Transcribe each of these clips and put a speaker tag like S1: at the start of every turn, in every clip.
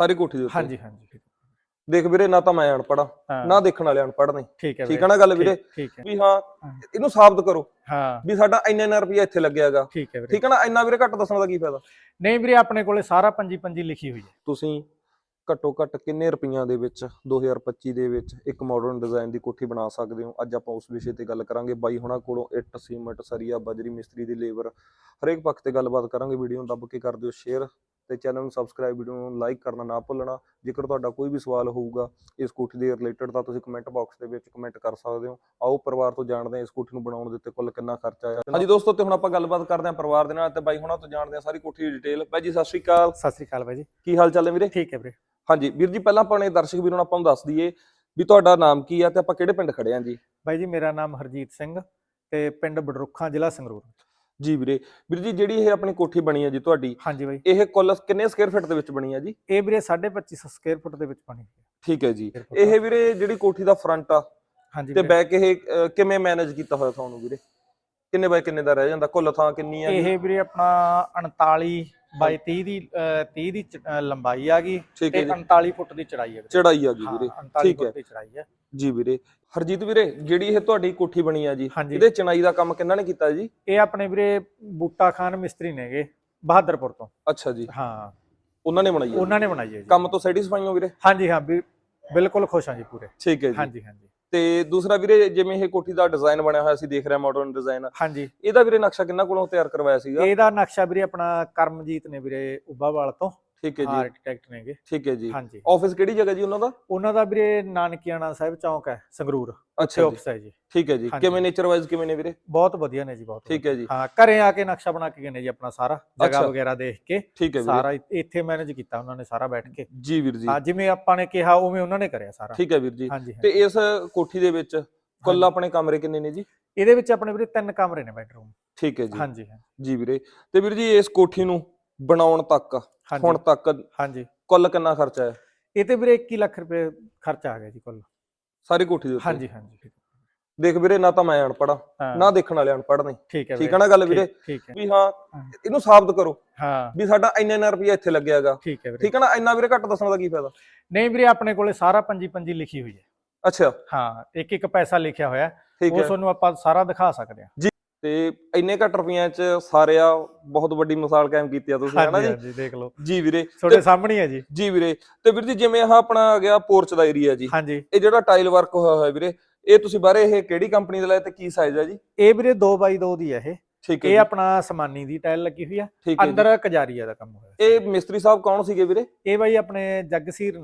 S1: ਸਾਰੀ ਕੋਠੀ ਦੇ ਉੱਤੇ।
S2: ਹਾਂਜੀ ਹਾਂਜੀ
S1: ਦੇਖ ਵੀਰੇ ਨਾ ਤਾਂ ਮੈਂ ਅਨਪੜਾ ਨਾ ਦੇਖਣ ਵਾਲੇ ਅਨਪੜ ਨੇ।
S2: ਠੀਕ ਹੈ
S1: ਠੀਕ
S2: ਵੀਰੇ,
S1: ਹੈ ਨਾ ਗੱਲ ਵੀਰੇ? ਵੀ ਹਾਂ
S2: ਹਾਂ।
S1: ਇਹਨੂੰ ਸਾਬਤ ਕਰੋ।
S2: ਹਾਂ।
S1: ਵੀ ਸਾਡਾ ਇੰਨਾ ਇੰਨਾ ਰੁਪਿਆ ਇੱਥੇ ਲੱਗਿਆਗਾ
S2: ਠੀਕ ਹੈ ਵੀਰੇ।
S1: ਠੀਕ ਹੈ ਨਾ? ਇੰਨਾ ਵੀਰੇ ਘੱਟ ਦੱਸਣ ਦਾ ਕੀ ਫਾਇਦਾ?
S2: ਨਹੀਂ ਵੀਰੇ ਆਪਣੇ ਕੋਲੇ ਸਾਰਾ ਪੰਜੀ ਪੰਜੀ ਲਿਖੀ ਹੋਈ ਹੈ।
S1: ਤੁਸੀਂ ਘੱਟੋ ਘੱਟ ਕਿੰਨੇ ਰੁਪਈਆਂ ਦੇ ਵਿੱਚ 2025 ਦੇ ਵਿੱਚ ਇੱਕ ਮਾਡਰਨ ਡਿਜ਼ਾਈਨ ਦੀ ਕੋਠੀ ਬਣਾ ਸਕਦੇ ਹੋ? ਅੱਜ ਆਪਾਂ ਉਸ ਵਿਸ਼ੇ ਤੇ ਗੱਲ ਕਰਾਂਗੇ। ਬਾਈ ਹੁਣਾਂ ਕੋਲੋਂ ਇੱਟ ਸੀਮੈਂਟ ਸਰੀਆ ਬਜਰੀ ਮਿਸਤਰੀ ਦੀ ਲੇਬਰ ਹਰੇਕ ਪੱਖ ਤੇ ਗੱਲਬਾਤ ਕਰਾਂਗੇ। ਵੀਡੀਓ ਨੂੰ ਦੱਬ ਕੇ ਕਰ ਦਿਓ ਸ਼ੇਅਰ ਤੇ ਚੈਨਲ ਨੂੰ ਸਬਸਕ੍ਰਾਈਬ ਵੀਡੀਓ ਨੂੰ ਲਾਈਕ ਕਰਨਾ ਨਾ ਭੁੱਲਣਾ। ਜੇਕਰ ਤੁਹਾਡਾ ਕੋਈ ਵੀ ਸਵਾਲ ਹੋਊਗਾ ਇਸ ਕੋਠੀ ਦੇ ਰਿਲੇਟਡ ਤਾਂ ਤੁਸੀਂ ਕਮੈਂਟ ਬਾਕਸ ਦੇ ਵਿੱਚ ਕਮੈਂਟ ਕਰ ਸਕਦੇ ਹੋ। ਆਓ ਪਰਿਵਾਰ ਤੋਂ ਜਾਣਦੇ ਹਾਂ ਇਸ ਕੋਠੀ ਨੂੰ ਬਣਾਉਣ ਦੇ ਉੱਤੇ ਕੁੱਲ ਕਿੰਨਾ ਖਰਚਾ ਆਇਆ। ਹਾਂਜੀ ਦੋਸਤੋ ਤੇ ਹੁਣ ਆਪਾਂ ਗੱਲਬਾਤ ਕਰਦੇ ਹਾਂ ਪਰਿਵਾਰ ਦੇ ਨਾਲ ਤੇ ਬਾਈ ਹੁਣਾਂ ਤੋਂ ਜਾਣਦੇ ਹਾਂ ਸਾਰੀ ਕੋਠੀ ਦੀ ਡਿਟੇਲ ਬਾਈ ਜੀ ਸਤਿ ਸ਼੍ਰੀ ਅਕਾਲ।
S2: ਸਤਿ ਸ੍ਰੀ ਅਕਾਲ ਬਾਈ ਜੀ।
S1: ਕੀ ਹਾਲ ਚਾਲ ਹੈ ਵੀਰੇ?
S2: ਠੀਕ ਹੈ ਵੀਰੇ।
S1: ਹਾਂਜੀ ਵੀਰ ਜੀ ਪਹਿਲਾਂ ਆਪਾਂ ਨੇ ਦਰਸ਼ਕ ਵੀਰਾਂ ਨੂੰ ਆਪਾਂ ਨੂੰ ਦੱਸ ਦਈਏ ਵੀ ਤੁਹਾਡਾ ਨਾਮ ਕੀ ਆ ਤੇ ਆਪਾਂ ਕਿਹੜੇ ਪਿੰਡ ਖੜੇ ਆਂ ਜੀ?
S2: ਬਾਈ ਜੀ ਮੇਰਾ ਨਾਮ ਹਰਜੀਤ ਸਿੰਘ ਤੇ ਪਿੰਡ ਬਡਰੁੱਖਾਂ ਜ਼ਿਲ੍ਹਾ ਸੰਗਰੂਰ।
S1: ਜੀ ਵੀਰੇ। ਵੀਰ ਜੀ ਜਿਹੜੀ ਇਹ ਆਪਣੀ ਕੋਠੀ ਬਣੀ ਹੈ ਜੀ ਤੁਹਾਡੀ
S2: ਹਾਂਜੀ ਬਾਈ।
S1: ਇਹ ਕੁੱਲ ਕਿੰਨੇ ਸਕੁਅਰ ਫੁੱਟ ਦੇ ਵਿੱਚ ਬਣੀ ਹੈ ਜੀ?
S2: ਇਹ ਵੀਰੇ 2550 ਸਕੁਅਰ ਫੁੱਟ ਦੇ ਵਿੱਚ ਬਣੀ ਹੈ
S1: ਠੀਕ ਹੈ ਜੀ। ਇਹ ਵੀਰੇ ਜਿਹੜੀ ਕੋਠੀ ਦਾ ਫਰੰਟ ਆ
S2: ਹਾਂਜੀ
S1: ਤੇ। ਬੈਕ ਇਹ ਕਿਵੇਂ ਮੈਨੇਜ ਕੀਤਾ ਹੋਇਆ ਤੁਹਾਨੂੰ ਵੀਰੇ? ਕਿੰਨੇ ਬਾਈ ਕਿੰਨੇ ਦਾ ਰਹਿ ਜਾਂਦਾ? ਕੁੱਲ ਥਾਂ ਕਿੰਨੀ ਆ
S2: ਇਹ ਵੀਰੇ ਆਪਣਾ 39 ਬਾਈ 30 ਦੀ ਅਹ, 30 ਦੀ ਲੰਬਾਈ ਆ ਗਈ ਤੇ
S1: ਹੈ ਜੀ।
S2: 39 ਫੁੱਟ ਦੀ ਚੜਾਈ ਵੀਰੇ।
S1: ਚੜਾਈ ਆ ਗਈ ਵੀਰੇ।
S2: 39
S1: ਠੀਕ ਹੈ।
S2: ਫੁੱਟ ਦੀ ਚੜਾਈ ਹੈ
S1: ਜੀ ਵੀਰੇ। ਹਰਜੀਤ ਵੀਰੇ ਜਿਹੜੀ ਇਹ ਤੁਹਾਡੀ ਕੋਠੀ ਬਣੀ ਆ ਜੀ
S2: ਹਾਂਜੀ।
S1: ਇਹਦੇ ਚਣਾਈ ਦਾ ਕੰਮ ਕਿੰਨਾ ਨੇ ਕੀਤਾ ਜੀ?
S2: ਇਹ ਆਪਣੇ ਵੀਰੇ ਬੂਟਾ ਖਾਨ ਮਿਸਤਰੀ ਨੇਗੇ ਬਹਾਦਰਪੁਰ ਤੋਂ।
S1: ਅੱਛਾ ਜੀ।
S2: ਹਾਂ।
S1: ਉਹਨਾਂ ਨੇ ਬਣਾਈ ਹੈ
S2: ਉਹਨਾਂ ਨੇ ਬਣਾਈ ਹੈ ਜੀ।
S1: ਕੰਮ ਤੋਂ ਸੈਟੀਸਫਾਈ ਹੋ ਵੀਰੇ?
S2: ਹਾਂਜੀ ਹਾਂ ਵੀ ਬਿਲਕੁਲ ਖੁਸ਼ ਹਾਂ ਜੀ ਪੂਰੇ।
S1: ਠੀਕ ਹੈ ਜੀ।
S2: ਹਾਂਜੀ ਹਾਂਜੀ।
S1: ਤੇ ਦੂਸਰਾ ਵੀਰੇ ਜਿਵੇਂ ਇਹ ਕੋਠੀ ਦਾ ਡਿਜ਼ਾਈਨ ਬਣਿਆ ਹੋਇਆ ਸੀ ਦੇਖ ਰਿਹਾ ਮਾਡਰਨ ਡਿਜ਼ਾਈਨ
S2: ਹਾਂਜੀ।
S1: ਇਹਦਾ ਵੀਰੇ ਨਕਸ਼ਾ ਕਿੰਨਾ ਕੋਲੋਂ ਤਿਆਰ ਕਰਵਾਇਆ ਸੀਗਾ?
S2: ਇਹਦਾ ਨਕਸ਼ਾ ਵੀਰੇ ਆਪਣਾ ਕਰਮਜੀਤ ਨੇ ਵੀਰੇ ਉੱਬਾਵਾਲ ਤੋਂ।
S1: ਠੀਕ ਹੈ ਜੀ।
S2: ਆਰਕੀਟੈਕਟ ਨੇਗੇ।
S1: ਠੀਕ ਹੈ ਜੀ।
S2: ਹਾਂਜੀ।
S1: ਆਫਿਸ ਕਿਹੜੀ ਜਗ੍ਹਾ ਜੀ ਉਹਨਾਂ ਦਾ?
S2: ਉਹਨਾਂ ਦਾ ਵੀਰੇ ਨਾਨਕਿਆਣਾ ਸਾਹਿਬ ਚੌਂਕ ਹੈ ਸੰਗਰੂਰ।
S1: ਅੱਛਾ
S2: ਆਫਿਸ ਹੈ ਜੀ।
S1: ਠੀਕ ਹੈ ਜੀ। ਕਿਵੇਂ ਨੇਚਰ ਵਾਈਜ਼ ਕਿਵੇਂ ਨੇ ਵੀਰੇ?
S2: ਬਹੁਤ ਵਧੀਆ ਨੇ ਜੀ ਬਹੁਤ
S1: ਠੀਕ ਹੈ ਜੀ।
S2: ਹਾਂ ਘਰੇ ਆ ਕੇ ਨਕਸ਼ਾ ਬਣਾ ਕੇ ਗਏ ਨੇ ਜੀ ਆਪਣਾ ਸਾਰਾ? ਜਗ੍ਹਾ। ਵਗੈਰਾ ਦੇਖ ਕੇ
S1: ਠੀਕ ਹੈ
S2: ਸਾਰਾ ਇੱਥੇ ਮੈਨੇਜ ਕੀਤਾ ਉਹਨਾਂ ਨੇ ਸਾਰਾ ਬੈਠ ਕੇ।
S1: ਜੀ ਵੀਰ ਜੀ।
S2: ਹਾਂ ਜਿਵੇਂ ਆਪਾਂ ਨੇ ਕਿਹਾ ਉਵੇਂ ਉਹਨਾਂ ਨੇ ਕਰਿਆ ਸਾਰਾ।
S1: ਠੀਕ ਹੈ ਵੀਰ ਜੀ। ਤੇ। ਇਸ ਕੋਠੀ ਦੇ ਵਿੱਚ ਕੁੱਲ। ਆਪਣੇ ਕਮਰੇ ਕਿੰਨੇ ਨੇ ਜੀ?
S2: ਇਹਦੇ ਵਿੱਚ ਆਪਣੇ ਵੀਰੇ ਤਿੰਨ ਕਮਰੇ ਨੇ ਬੈਡਰੂਮ।
S1: ਠੀਕ ਹੈ ਜੀ।
S2: ਹਾਂਜੀ।
S1: ਜੀ ਵੀਰੇ। ਤੇ ਵੀਰ ਜੀ ਇਸ ਕੋਠੀ ਨੂੰ ਬਣਾਉਣ ਤੱਕ ਹੁਣ ਤੱਕ
S2: ਹਾਂਜੀ।
S1: ਕੁੱਲ ਕਿੰਨਾ ਖਰਚਾ ਹੈ
S2: ਇਹ ਤੇ ਵੀਰੇ 21 ਲੱਖ ਰੁਪਏ ਖਰਚਾ ਆ ਗਿਆ ਜੀ ਕੁੱਲ।
S1: ਸਾਰੀ ਕੋਠੀ ਦੇ ਉੱਤੇ?
S2: ਹਾਂਜੀ ਹਾਂਜੀ।
S1: ਦੇਖ ਵੀਰੇ ਨਾ ਤਾਂ ਮੈਂ ਅਨਪੜਾ ਨਾ ਦੇਖਣ ਵਾਲੇ ਅਨਪੜ ਨੇ।
S2: ਠੀਕ ਹੈ
S1: ਠੀਕ ਹੈ ਨਾ ਗੱਲ ਵੀਰੇ? ਵੀ ਹਾਂ। ਇਹਨੂੰ ਸਾਬਤ ਕਰੋ
S2: ਹਾਂ।
S1: ਵੀ ਸਾਡਾ ਇੰਨਾ ਇੰਨਾ ਰੁਪਿਆ ਇੱਥੇ ਲੱਗਿਆਗਾ
S2: ਠੀਕ ਹੈ ਵੀਰੇ।
S1: ਠੀਕ ਹੈ ਨਾ? ਇੰਨਾ ਵੀਰੇ ਘੱਟ ਦੱਸਣ ਦਾ ਕੀ ਫਾਇਦਾ?
S2: ਨਹੀਂ ਵੀਰੇ ਆਪਣੇ ਕੋਲੇ ਸਾਰਾ ਪੰਜੀ ਪੰਜੀ ਲਿਖੀ ਹੋਈ ਹੈ।
S1: ਅੱਛਾ।
S2: ਹਾਂ ਇੱਕ ਇੱਕ ਪੈਸਾ ਲਿਖਿਆ ਹੋਇਆ। ਉਹ ਤੁਹਾਨੂੰ ਆਪਾਂ ਸਾਰਾ ਦਿਖਾ ਸਕਦੇ ਹਾਂ।
S1: ਤੇ ਇੰਨੇ ਘੱਟ ਰੁਪਈਆਂ 'ਚ ਸਾਰਿਆ ਬਹੁਤ ਵੱਡੀ ਮਿਸਾਲ ਕਾਇਮ ਕੀਤੀ ਆ ਤੁਸੀਂ ਹਨਾ ਜੀ?
S2: ਹਾਂਜੀ ਦੇਖ ਲਓ।
S1: ਜੀ ਵੀਰੇ
S2: ਤੁਹਾਡੇ ਸਾਹਮਣੇ ਹੀ ਜੀ।
S1: ਜੀ ਵੀਰੇ ਤੇ ਵੀਰ ਜੀ ਜਿਵੇਂ ਆਹ ਆਪਣਾ ਆ ਗਿਆ ਪੋਰਚ ਦਾ ਏਰੀਆ ਜੀ।
S2: ਹਾਂਜੀ।
S1: ਇਹ ਜਿਹੜਾ ਟਾਈਲ ਵਰਕ ਹੋਇਆ ਹੋਇਆ ਵੀਰੇ ਇਹ ਤੁਸੀਂ ਬਾਰੇ ਇਹ ਕਿਹੜੀ ਕੰਪਨੀ ਦਾ ਲਿਆ ਤੇ ਕੀ ਸਾਈਜ਼ ਹੈ ਜੀ?
S2: ਇਹ ਵੀਰੇ 2x2 ਦੀ ਹੈ ਇਹ।
S1: ਠੀਕ ਹੈ
S2: ਇਹ
S1: ਜੀ।
S2: ਆਪਣਾ ਸਮਾਨੀ ਦੀ ਟਾਇਲ ਲੱਗੀ ਹੋਈ ਆ।
S1: ਜੀ।
S2: ਅੰਦਰ ਕਜਾਰੀਆ ਦਾ ਕੰਮ ਹੋਇਆ।
S1: ਇਹ ਮਿਸਤਰੀ ਸਾਹਿਬ ਕੌਣ ਸੀਗੇ ਵੀਰੇ?
S2: ਇਹ ਬਾਈ ਆਪਣੇ ਜਗਸੀਰ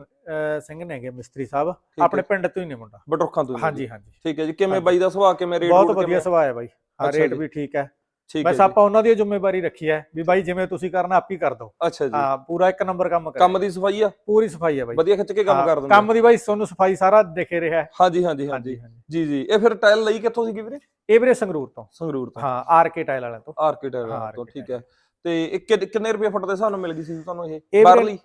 S2: ਸਿੰਘ ਨੇਗੇ ਮਿਸਤਰੀ ਸਾਹਿਬ। ਆਪਣੇ ਪਿੰਡ ਤੋਂ ਹੀ ਨੇ ਮੁੰਡਾ।
S1: ਬਟਰੋਖਾਂ ਤੋਂ ਜੀ।
S2: ਹਾਂਜੀ ਹਾਂਜੀ।
S1: ਠੀਕ ਹੈ ਜੀ। ਕਿਵੇਂ। ਬਾਈ ਦਾ ਸੁਭਾਅ ਕਿਵੇਂ ਰੇਟ
S2: ਬਹੁਤ ਵਧੀਆ? ਸੁਭਾਅ ਹੈ ਬਾਈ। ਹਾਂ ਰੇਟ। ਵੀ ਠੀਕ ਹੈ।
S1: ਠੀਕ ਹੈ
S2: ਬਸ ਆਪਾਂ ਉਹਨਾਂ ਦੀ ਜ਼ਿੰਮੇਵਾਰੀ ਰੱਖੀ ਹੈ ਵੀ ਬਾਈ ਜਿਵੇਂ ਤੁਸੀਂ ਕਰਨਾ ਆਪ ਹੀ ਕਰ ਦਿਓ।
S1: ਅੱਛਾ ਜੀ।
S2: ਹਾਂ ਪੂਰਾ ਇੱਕ ਨੰਬਰ ਕੰਮ ਕਰ।
S1: ਕੰਮ ਦੀ ਸਫ਼ਾਈ ਆ?
S2: ਪੂਰੀ ਸਫ਼ਾਈ ਹੈ ਬਾਈ।
S1: ਵਧੀਆ ਖਿੱਚ ਕੇ ਕੰਮ ਕਰ ਦਿੰਦੇ
S2: ਕੰਮ ਦੀ ਬਾਈ ਤੁਹਾਨੂੰ ਸਫ਼ਾਈ ਸਾਰਾ ਦਿਖੇ ਰਿਹਾ ਹੈ।
S1: ਹਾਂਜੀ ਹਾਂਜੀ ਹਾਂਜੀ। ਜੀ ਜੀ। ਇਹ ਫਿਰ ਟਾਈਲ ਲਈ ਕਿੱਥੋਂ ਸੀਗੀ ਵੀਰੇ?
S2: ਇਹ ਵੀਰੇ ਸੰਗਰੂਰ ਤੋਂ।
S1: ਸੰਗਰੂਰ ਤੋਂ।
S2: ਹਾਂ ਆਰਕੇ ਟਾਇਲ ਵਾਲਿਆਂ ਤੋਂ।
S1: ਆਰਕੀਟੈਕਟ
S2: ਹਾਂ,
S1: ਤੋਂ ਠੀਕ। ਹੈ। ਤੇ ਇਹ ਕਿ- ਕਿੰਨੇ ਰੁਪਏ ਫੁੱਟ ਦੇ ਹਿਸਾਬ ਨਾਲ ਮਿਲ ਗਈ ਸੀ ਤੁਹਾਨੂੰ ਇਹ
S2: ਵੀਰੇ-
S1: ਬਾਹਰਲੀ?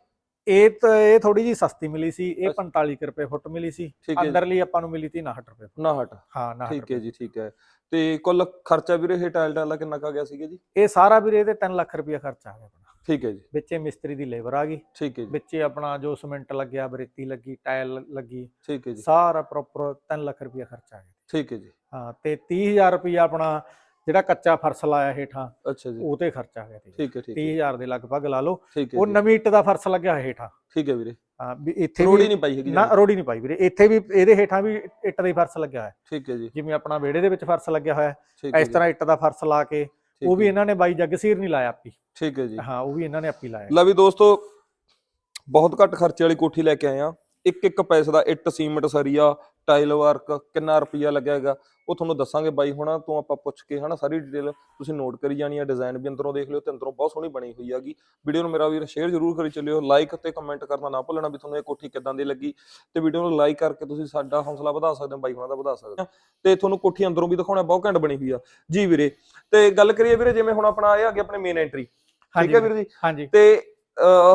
S2: ਇਹ ਤਾਂ ਇਹ ਥੋੜੀ ਜੀ ਸਸਤੀ ਮਿਲੀ ਸੀ ਇਹ
S1: ਅੱਛਾ।
S2: 45 ਕੁ ਰੁਪਏ ਫੁੱਟ ਮਿਲੀ ਸੀ
S1: ਠੀਕ ਹੈ ਜੀ।
S2: ਅੰਦਰਲੀ ਆਪਾਂ ਨੂੰ ਮਿਲੀ ਤੀ 59 ਰੁਪਏ ਫੁੱਟ।
S1: ਨਾ ਹਟ
S2: ਹਾਂ 59
S1: ਠੀਕ ਹੈ ਜੀ ਠੀਕ ਹੈ। ਤੇ ਕੁੱਲ ਖਰਚਾ ਵੀਰੇ ਇਹ ਟਾਈਲ ਦਾ ਕਿੰਨਾ ਕਾ ਗਿਆ ਸੀਗਾ ਜੀ?
S2: ਇਹ ਸਾਰਾ ਵੀਰੇ ਇਹਦੇ 3 ਲੱਖ ਰੁਪਏ ਖਰਚਾ ਆ ਗਿਆ ਆਪਣਾ।
S1: ਠੀਕ ਹੈ ਜੀ।
S2: ਵਿੱਚੇ ਮਿਸਤਰੀ ਦੀ ਲੇਬਰ ਆ ਗਈ।
S1: ਠੀਕ ਹੈ ਜੀ।
S2: ਵਿੱਚੇ ਆਪਣਾ ਜੋ ਸੀਮੈਂਟ ਲੱਗਿਆ ਬਰੇਤੀ ਲੱਗੀ ਟਾਇਲ ਲੱਗੀ
S1: ਠੀਕ ਹੈ ਜੀ।
S2: ਸਾਰਾ ਪ੍ਰੋਪਰ 3 ਲੱਖ ਰੁਪਏ ਖਰਚਾ ਆ ਗਿਆ।
S1: ਠੀਕ ਹੈ ਜੀ।
S2: ਹਾਂ ਤੇ 30000 ਰੁਪਏ ਆਪਣਾ ਜਿਹੜਾ ਕੱਚਾ ਫਰਸ਼ ਲਾਇਆ ਹੇਠਾਂ
S1: ਅੱਛਾ ਜੀ।
S2: ਉਹ ਤੇ ਖਰਚਾ ਆ ਗਿਆ
S1: ਠੀਕ ਹੈ ਠੀਕ ਹੈ।
S2: 30000 ਦੇ ਲਗਭਗ ਲਾ ਲਓ। ਉਹ ਨਵੀਂ ਇੱਟ ਦਾ ਫਰਸ਼ ਲੱਗਿਆ ਹੇਠਾਂ।
S1: ਠੀਕ ਹੈ ਵੀਰੇ।
S2: ਹਾਂ ਵੀ ਇੱਥੇ
S1: ਰੋੜੀ ਨਹੀਂ ਪਾਈ ਹੈਗੀ
S2: ਨਾ। ਰੋੜੀ ਨਹੀਂ ਪਾਈ ਵੀਰੇ। ਇੱਥੇ ਵੀ ਇਹਦੇ ਹੇਠਾਂ ਵੀ ਇੱਟ ਦਾ ਹੀ ਫਰਸ਼ ਲੱਗਿਆ ਹੋਇਆ।
S1: ਠੀਕ ਹੈ ਜੀ।
S2: ਜਿਵੇਂ ਆਪਣਾ ਵਿਹੜੇ ਦੇ ਵਿੱਚ ਫਰਸ਼ ਲੱਗਿਆ ਹੋਇਆ। ਇਸ ਤਰ੍ਹਾਂ ਇੱਟ ਦਾ ਫਰਸ਼ ਲਾ ਕੇ ਉਹ ਵੀ ਇਹਨਾਂ ਨੇ ਬਾਈ ਜਗਸੀਰ ਨਹੀਂ ਲਾਇਆ ਆਪੀ।
S1: ਠੀਕ ਹੈ ਜੀ।
S2: ਹਾਂ ਉਹ ਵੀ ਇਹਨਾਂ ਨੇ ਆਪੀ ਲਾਇਆ।
S1: ਲੈ ਵੀ ਦੋਸਤੋ ਬਹੁਤ ਘੱਟ ਖਰਚੇ ਵਾਲੀ ਕੋਠੀ ਲੈ ਕੇ ਆਏ ਆ ਇੱਕ ਇੱਕ ਪੈਸੇ ਦਾ ਇੱਟ ਸੀਮੈਂਟ ਸਰੀਆ ਟਾਈਲ ਵਰਕ ਕਿੰਨਾ ਰੁਪਈਆ ਲੱਗਿਆਗਾ ਉਹ ਤੁਹਾਨੂੰ ਦੱਸਾਂਗੇ ਬਾਈ ਹੁਣਾਂ ਤੋਂ ਆਪਾਂ ਪੁੱਛ ਕੇ ਹਨਾ ਸਾਰੀ ਡਿਟੇਲ ਤੁਸੀਂ ਨੋਟ ਕਰੀ ਜਾਣੀ ਆ ਡਿਜ਼ਾਈਨ ਵੀ ਅੰਦਰੋਂ ਦੇਖ ਲਿਓ ਤੇ ਅੰਦਰੋਂ ਬਹੁਤ ਸੋਹਣੀ ਬਣੀ ਹੋਈ ਹੈਗੀ। ਵੀਡੀਓ ਨੂੰ ਮੇਰਾ ਵੀਰ ਸ਼ੇਅਰ ਜ਼ਰੂਰ ਕਰੀ ਚੱਲਿਓ ਲਾਈਕ ਤੇ ਕਮੈਂਟ ਕਰਨਾ ਨਾ ਭੁੱਲਣਾ ਵੀ ਤੁਹਾਨੂੰ ਇਹ ਕੋਠੀ ਕਿੱਦਾਂ ਦੀ ਲੱਗੀ ਤੇ ਵੀਡੀਓ ਨੂੰ ਲਾਈਕ ਕਰਕੇ ਤੁਸੀਂ ਸਾਡਾ ਹੌਸਲਾ ਵਧਾ ਸਕਦੇ ਹੋ ਬਾਈ ਹੁਣਾਂ ਦਾ ਵਧਾ ਸਕਦੇ ਹੋ। ਤੇ ਤੁਹਾਨੂੰ ਕੋਠੀ ਅੰਦਰੋਂ ਵੀ ਦਿਖਾਉਣਾ ਬਹੁਤ ਘੈਂਟ ਬਣੀ ਹੋਈ ਆ। ਜੀ ਵੀਰੇ ਤੇ ਗੱਲ ਕਰੀਏ ਵੀਰੇ ਜਿਵੇਂ ਹੁਣ ਆਪਣਾ ਇਹ ਆ ਗਿਆ ਆਪਣੇ ਮੇਨ ਐਂਟਰੀ ਠੀਕ ਹੈ ਵੀਰ ਜੀ? ਤੇ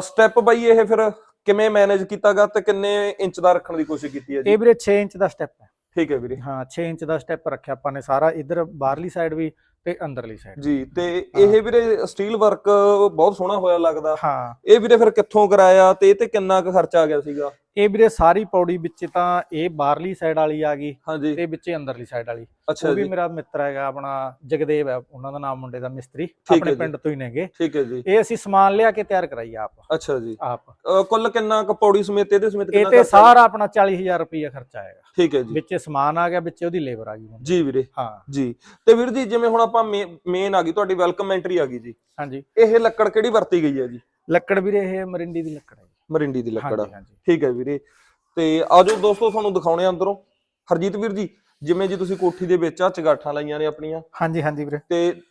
S1: ਸਟੈਪ ਬਾਈ ਇਹ ਫਿਰ ਕਿਵੇਂ ਮੈਨੇਜ ਕੀਤਾਗਾ ਤੇ ਕਿੰਨੇ ਇੰਚ ਦਾ ਰੱਖਣ ਦੀ ਕੋਸ਼ਿਸ਼ ਕੀਤੀ ਹੈ ਜੀ?
S2: ਇਹ ਵੀਰੇ 6 ਇੰਚ ਦਾ ਸਟੈਪ ਹੈ।
S1: ਠੀਕ ਹੈ ਵੀਰੇ।
S2: ਹਾਂ 6 ਇੰਚ ਦਾ ਸਟੈਪ ਰੱਖਿਆ ਆਪਾਂ ਨੇ ਸਾਰਾ ਇਧਰ ਬਾਹਰਲੀ ਸਾਈਡ ਵੀ ਤੇ ਅੰਦਰਲੀ ਸਾਈਡ
S1: ਜੀ ਤੇ ਇਹ ਵੀਰੇ ਸਟੀਲ ਵਰਕ ਬਹੁਤ ਸੋਹਣਾ ਹੋਇਆ ਲੱਗਦਾ।
S2: ਹਾਂ।
S1: ਇਹ ਵੀਰੇ ਫਿਰ ਕਿੱਥੋਂ ਕਰਾਇਆ ਤੇ ਇਹ ਤੇ ਕਿੰਨਾ ਕੁ ਖਰਚਾ ਆ ਗਿਆ ਸੀਗਾ?
S2: ਇਹ ਵੀਰੇ ਸਾਰੀ ਪੌੜੀ ਵਿੱਚ ਤਾਂ ਇਹ ਬਾਹਰਲੀ ਸਾਈਡ ਵਾਲੀ ਆ ਗਈ
S1: ਹਾਂਜੀ।
S2: ਤੇ ਵਿੱਚ ਅੰਦਰਲੀ ਸਾਈਡ ਵਾਲੀ।
S1: ਅੱਛਾ
S2: ਉਹ ਵੀ ਮੇਰਾ ਮਿੱਤਰ ਹੈਗਾ ਆਪਣਾ ਜਗਦੇਵ ਹੈ ਉਹਨਾਂ ਦਾ ਨਾਮ ਮੁੰਡੇ ਦਾ ਮਿਸਤਰੀ ਆਪਣੇ। ਪਿੰਡ ਤੋਂ ਹੀ ਨੇਗੇ।
S1: ਠੀਕ ਹੈ ਜੀ।
S2: ਇਹ ਅਸੀਂ ਸਮਾਨ ਲਿਆ ਕੇ ਤਿਆਰ ਕਰਾਈ ਆਪ।
S1: ਅੱਛਾ ਜੀ।
S2: ਆਪ।
S1: ਕੁੱਲ ਕਿੰਨਾ ਕੁ ਪੌੜੀ ਸਮੇਤ ਇਹਦੇ ਸਮੇਤ
S2: ਇਹ
S1: ਕਿੰਨਾ
S2: ਤੇ
S1: ਖਰਚਾ?
S2: ਸਾਰਾ ਆਪਣਾ 40000 ਰੁਪਏ ਖਰਚਾ ਆਏਗਾ।
S1: ਠੀਕ ਹੈ ਜੀ।
S2: ਵਿੱਚ ਸਮਾਨ ਆ ਗਿਆ ਵਿੱਚ ਉਹਦੀ ਲੇਬਰ ਆ ਗਈ
S1: ਜੀ ਵੀਰੇ।
S2: ਹਾਂ।
S1: ਜੀ। ਤੇ ਵੀਰ ਜੀ ਜਿਵੇਂ ਹੁਣ ਆਪਾਂ ਮੇਨ ਆ ਗਈ ਤੁਹਾਡੀ ਵੈਲਕਮ ਐਂਟਰੀ ਆ ਗਈ ਜੀ।
S2: ਹਾਂਜੀ।
S1: ਇਹ ਲੱਕੜ ਕਿਹੜੀ ਵਰਤੀ ਗਈ ਹੈ ਜੀ?
S2: ਲੱਕੜ ਵੀਰੇ ਇਹ ਮਰਿੰਡੀ ਦੀ ਲੱਕੜ ਹੈ।
S1: ਮਰਿੰਡੀ ਦੀ ਲੱਕੜ ਆ।
S2: ਹਾਂਜੀ
S1: ਠੀਕ ਹੈ ਵੀਰੇ। ਤੇ ਆਜੋ ਦੋਸਤੋ ਤੁਹਾਨੂੰ ਦਿਖਾਉਣੇ ਆ ਅੰਦਰੋਂ। ਹਰਜੀਤ ਵੀਰ ਜੀ ਜਿਵੇਂ ਜੀ ਤੁਸੀਂ ਕੋਠੀ ਦੇ ਵਿੱਚ ਆ ਚਗਾਠਾਂ ਲਾਈਆਂ ਨੇ ਆਪਣੀਆਂ।
S2: ਹਾਂਜੀ ਹਾਂਜੀ ਵੀਰੇ।
S1: ਤੇ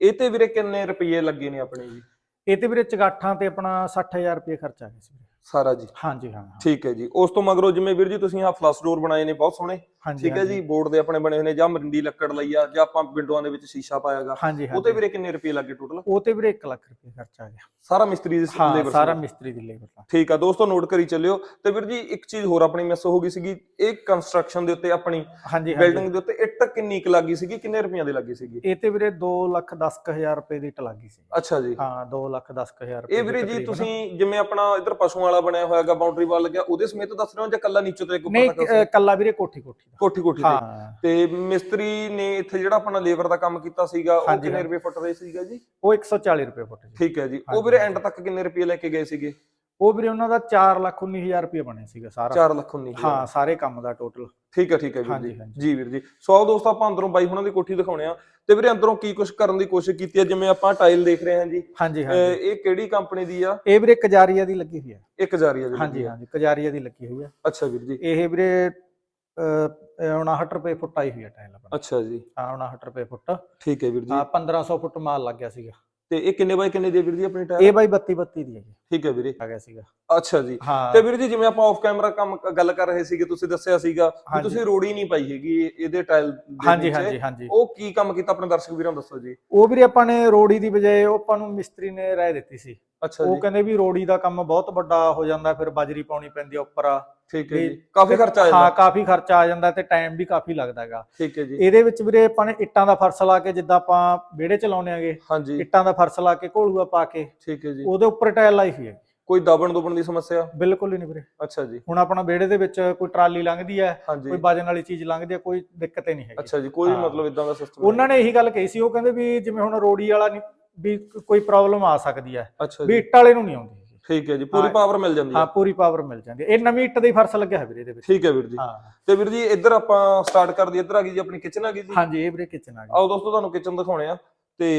S1: ਇਹ ਤੇ ਵੀਰੇ ਕਿੰਨੇ ਰੁਪਏ ਲੱਗੇ ਨੇ ਆਪਣੇ ਜੀ?
S2: ਇਹ ਤੇ ਵੀਰੇ ਚਗਾਠਾਂ ਤੇ ਆਪਣਾ 60000 ਰੁਪਏ ਖਰਚਾ ਆ ਗਿਆ ਸੀ ਵੀਰੇ।
S1: ਸਾਰਾ ਜੀ।
S2: ਹਾਂਜੀ ਹਾਂ।
S1: ਠੀਕ ਹੈ ਜੀ। ਉਸ ਤੋਂ ਮਗਰੋਂ ਜਿਵੇਂ ਵੀਰ ਜੀ ਤੁਸੀਂ ਆ ਫਲਸ ਡੋਰ ਬਣਾਏ ਨੇ ਬਹੁਤ ਸੋਹਣੇ।
S2: ਹਾਂਜੀ
S1: ਠੀਕ ਹੈ ਜੀ। ਬੋਰਡ ਦੇ ਆਪਣੇ ਬਣੇ ਹੋਏ ਨੇ ਜਾਂ ਮਰਿੰਡੀ ਲੱਕੜ ਲਈ ਆ ਜਾਂ ਆਪਾਂ ਵਿੰਡੋਆਂ ਦੇ ਵਿੱਚ ਸ਼ੀਸ਼ਾ ਪਾਇਆਗਾ
S2: ਹਾਂਜੀ
S1: ਵੀਰੇ ਕਿੰਨੇ ਰੁਪਏ ਲੱਗੇ ਟੋਟਲ
S2: ਉਹ ਤੇ ਵੀਰੇ 1 ਲੱਖ ਰੁਪਏ ਖਰਚਾ ਆ ਗਿਆ।
S1: ਸਾਰਾ ਮਿਸਤਰੀ ਦੀ
S2: ਹਾਂ
S1: ਲੇਬਰ
S2: ਸਾਰਾ ਮਿਸਤਰੀ ਦੀ ਲੇਬਰ ਦਾ।
S1: ਠੀਕ ਆ ਦੋਸਤੋ ਨੋਟ ਕਰੀ ਚੱਲਿਓ। ਤੇ ਵੀਰ ਜੀ ਇੱਕ ਚੀਜ਼ ਹੋਰ ਆਪਣੀ ਮਿਸ ਹੋ ਗਈ ਸੀਗੀ ਇਹ ਕੰਸਟਰਕਸ਼ਨ ਦੇ ਉੱਤੇ ਆਪਣੀ
S2: ਹਾਂਜੀ ਹਾਂਜੀ।
S1: ਬਿਲਡਿੰਗ ਦੇ ਉੱਤੇ ਇੱਟ ਕਿੰਨੀ ਕੁ ਲੱਗੀ ਸੀਗੀ ਕਿੰਨੇ ਰੁਪਈਆਂ ਦੀ ਲੱਗੀ ਸੀਗੀ?
S2: ਇਹ ਤੇ ਵੀਰੇ 2 ਲੱਖ 10000 ਰੁਪਏ ਦੀ ਟ ਲੱਗੀ ਸੀ।
S1: ਅੱਛਾ ਜੀ।
S2: ਹਾਂ 2 ਲੱਖ 10000 ਰੁਪਏ
S1: ਇਹ ਵੀਰੇ ਜੀ
S2: ਤਕਰੀਬਨ।
S1: ਤੁਸੀਂ ਜਿਵੇਂ ਆਪਣਾ ਇੱਧਰ ਪਸ਼ੂਆਂ ਵਾਲਾ ਬਣਿਆ ਹੋਇਆਗਾ ਬਾਉਂਡਰੀ ਵਾਲ ਲੱਗਿਆ ਉਹਦੇ ਸਮੇਤ ਦੱਸ ਰਹੇ ਹੋ ਜਾਂ ਕੱਲਾ ਨੀਚੇ ਤੋਂ ਇੱਕ
S2: ਨਹੀਂ
S1: ਉੱਪਰ ਤੱਕ
S2: ਅ, ਕੱਲਾ ਵੀਰੇ ਕੋਠੀ ਕੋਠੀ ਦਾ।
S1: ਕੋਠੀ ਕੋਠੀ ਤੇ
S2: ਹਾਂ।
S1: ਤੇ ਮਿਸਤਰੀ ਨੇ ਇੱਥੇ ਜਿਹੜਾ ਆਪਣਾ ਲੇਬਰ ਦਾ ਕੰਮ ਕੀਤਾ ਸੀਗਾ ਉਹ
S2: ਹਾਂਜੀ,
S1: ਕਿੰਨੇ। ਰੁਪਏ ਫੁੱਟ ਦੇ ਸੀਗਾ ਜੀ?
S2: ਉਹ 140 ਰੁਪਏ ਫੁੱਟ ਜੀ।
S1: ਠੀਕ ਹੈ ਜੀ। ਉਹ
S2: ਹਾਂਜੀ,
S1: ਵੀਰੇ। ਐਂਡ ਤੱਕ ਕਿੰਨੇ ਰੁਪਏ ਲੈ ਕੇ ਗਏ ਸੀਗੇ?
S2: ਉਹ ਵੀਰੇ ਉਹਨਾਂ ਦਾ 4 ਲੱਖ 19000 ਰੁਪਏ ਬਣਿਆ ਸੀਗਾ ਸਾਰਾ।
S1: 4 ਲੱਖ 19
S2: ਹਾਂ ਸਾਰੇ ਕੰਮ ਦਾ ਟੋਟਲ
S1: ਠੀਕ ਹੈ ਠੀਕ ਹੈ ਵੀਰ
S2: ਹਾਂਜੀ,
S1: ਜੀ
S2: ਹਾਂਜੀ।
S1: ਜੀ ਵੀਰ ਜੀ। ਸੋ ਆਓ ਦੋਸਤੋ ਆਪਾਂ ਅੰਦਰੋਂ ਬਾਈ ਹੁਣਾਂ ਦੀ ਕੋਠੀ ਦਿਖਾਉਣੇ ਆ। ਤੇ ਵੀਰੇ ਅੰਦਰੋਂ ਕੀ ਕੁਝ ਕਰਨ ਦੀ ਕੋਸ਼ਿਸ਼ ਕੀਤੀ ਹੈ? ਜਿਵੇਂ ਆਪਾਂ ਟਾਈਲ ਦੇਖ ਰਹੇ ਹਾਂ ਜੀ।
S2: ਹਾਂਜੀ ਹਾਂਜੀ।
S1: ਇਹ ਕਿਹੜੀ ਕੰਪਨੀ ਦੀ ਆ?
S2: ਇਹ ਵੀਰੇ ਕਜਾਰੀਆ ਦੀ ਲੱਗੀ ਹੋਈ ਹੈ
S1: ਇੱਕ ਜਾਰੀ ਆ ਜੀ
S2: ਹਾਂਜੀ ਹਾਂਜੀ ਕਜਾਰੀਆ ਦੀ ਲੱਗੀ ਹੋਈ ਹੈ
S1: ਅੱਛਾ ਵੀਰ ਜੀ।
S2: ਇਹ ਵੀਰੇ ਅ, 59 ਰੁਪਏ ਫੁੱਟ ਆਈ ਹੋਈ ਹੈ ਟਾਈਲ ਆਪਣੀ।
S1: ਅੱਛਾ ਜੀ।
S2: ਹਾਂ 59 ਰੁਪਏ ਫੁੱਟ।
S1: ਠੀਕ ਹੈ ਵੀਰ ਜੀ।
S2: ਹਾਂ 1500 ਫੁੱਟ ਮਾਲ ਲੱਗ ਗਿਆ ਸੀਗਾ।
S1: ਤੇ ਇਹ ਕਿੰਨੇ ਬਾਈ ਕਿੰਨੇ ਦੀ ਹੈ ਵੀਰ ਜੀ ਆਪਣੀ ਟਾਇਰ
S2: ਇਹ ਬਾਈ 32 32 ਦੀ ਹੈ ਜੀ।
S1: ਠੀਕ ਹੈ ਵੀਰੇ।
S2: ਆ ਗਿਆ ਸੀਗਾ।
S1: ਅੱਛਾ ਜੀ।
S2: ਹਾਂ।
S1: ਤੇ ਵੀਰ ਜੀ ਜਿਵੇਂ ਆਪਾਂ ਆਫ ਕੈਮਰਾ ਕੰਮ ਗੱਲ ਕਰ ਰਹੇ ਸੀਗੇ ਤੁਸੀਂ ਦੱਸਿਆ ਸੀਗਾ ਕਿ
S2: ਹਾਂਜੀ।
S1: ਤੁਸੀਂ ਰੋੜੀ ਨਹੀਂ ਪਾਈ ਹੈਗੀ ਇਹਦੇ ਟਾਇਲ ਦੇ
S2: ਹਾਂਜੀ
S1: ਨੀਚੇ।
S2: ਹਾਂਜੀ ਹਾਂਜੀ।
S1: ਉਹ ਕੀ ਕੰਮ ਕੀਤਾ ਆਪਣੇ ਦਰਸ਼ਕ ਵੀਰਾਂ ਨੂੰ ਦੱਸੋ ਜੀ?
S2: ਉਹ ਵੀਰੇ ਆਪਾਂ ਨੇ ਰੋੜੀ ਦੀ ਬਜਾਏ ਉਹ ਆਪਾਂ ਨੂੰ ਮਿਸਤਰੀ ਨੇ ਰਾਏ ਦਿੱਤੀ ਸੀ।
S1: ਅੱਛਾ
S2: ਉਹ ਕਹਿੰਦੇ ਵੀ ਰੋੜੀ ਦਾ ਕੰਮ ਬਹੁਤ ਵੱਡਾ ਹੋ ਜਾਂਦਾ ਫਿਰ ਬਾਜਰੀ ਪਾਉਣੀ ਪੈਂਦੀ ਆ ਉੱਪਰ।
S1: ਠੀਕ ਹੈ ਜੀ। ਕਾਫੀ ਖਰਚਾ ਆ
S2: ਹਾਂ
S1: ਜਾਂਦਾ
S2: ਕਾਫੀ ਖਰਚਾ ਆ ਜਾਂਦਾ ਤੇ ਟਾਈਮ ਵੀ ਕਾਫੀ ਲੱਗਦਾ ਹੈਗਾ।
S1: ਠੀਕ ਹੈ ਜੀ।
S2: ਇਹਦੇ ਵਿੱਚ ਵੀਰੇ ਆਪਾਂ ਨੇ ਇੱਟਾਂ ਦਾ ਫਰਸ਼ ਲਾ ਕੇ ਜਿੱਦਾਂ ਆਪਾਂ ਵਿਹੜੇ ਚ ਲਾਉਣੇ ਆਗੇ
S1: ਹਾਂਜੀ।
S2: ਇੱਟਾਂ ਦਾ ਫਰਸ਼ ਲਾ ਕੇ ਘੋਲੂਆ ਪਾ ਕੇ
S1: ਠੀਕ ਹੈ ਜੀ।
S2: ਉਹਦੇ ਉੱਪਰ ਟਾਇਲ ਲਾਈ ਹੋਈ ਹੈ।
S1: ਕੋਈ ਦਬਣ ਦੁਬਣ ਦੀ ਸਮੱਸਿਆ?
S2: ਬਿਲਕੁਲ ਹੀ ਨਹੀਂ ਵੀਰੇ।
S1: ਅੱਛਾ ਜੀ।
S2: ਹੁਣ ਆਪਣਾ ਵਿਹੜੇ ਦੇ ਵਿੱਚ ਕੋਈ ਟਰਾਲੀ ਲੰਘਦੀ ਹੈ ਕੋਈ ਵਜਨ ਵਾਲੀ ਚੀਜ਼ ਲੰਘਦੀ ਹੈ ਕੋਈ ਦਿੱਕਤ ਹੀ ਨਹੀਂ ਹੈਗੀ।
S1: ਅੱਛਾ ਜੀ ਕੋਈ
S2: ਹਾਂ।
S1: ਮਤਲਬ ਇਦਾਂ ਦਾ ਸਿਸਟਮ
S2: ਉਹਨਾਂ ਨੇ ਇਹੀ ਗੱਲ ਕਹੀ ਸੀ ਉਹ ਕਹਿੰਦੇ ਵੀ ਜਿਵੇਂ ਹੁਣ ਰੋੜੀ ਵਾਲਾ ਨਹੀਂ ਵੀ ਕੋਈ ਪ੍ਰੋਬਲਮ ਆ ਸਕਦੀ ਹੈ।
S1: ਅੱਛਾ
S2: ਵੀ ਇੱਟ ਵਾਲੇ ਨੂੰ ਨਹੀਂ ਆਉਂਦੀ।
S1: ਠੀਕ ਹੈ ਜੀ ਪੂਰੀ। ਪਾਵਰ ਮਿਲ ਜਾਂਦੀ
S2: ਹਾਂ।
S1: ਹੈ
S2: ਪੂਰੀ ਪਾਵਰ ਮਿਲ ਜਾਂਦੀ ਹੈ। ਇਹ ਨਵੀਂ ਇੱਟ ਦਾ ਹੀ ਫਰਸ਼ ਲੱਗਿਆ ਹੈ ਵੀਰੇ ਇਹਦੇ ਵਿੱਚ।
S1: ਠੀਕ ਹੈ ਵੀਰ ਜੀ।
S2: ਹਾਂ।
S1: ਤੇ ਵੀਰ ਜੀ ਇੱਧਰ ਆਪਾਂ ਸਟਾਰਟ ਕਰ ਦਈਏ। ਇੱਧਰ ਆ ਗਈ ਜੀ ਆਪਣੀ ਕਿਚਨ ਆ ਗਈ ਜੀ।
S2: ਹਾਂਜੀ ਇਹ ਵੀਰੇ ਕਿਚਨ ਆ ਗਈ।
S1: ਆਓ ਦੋਸਤੋ ਤੁਹਾਨੂੰ ਕਿਚਨ ਦਿਖਾਉਣੇ ਆ। ਤੇ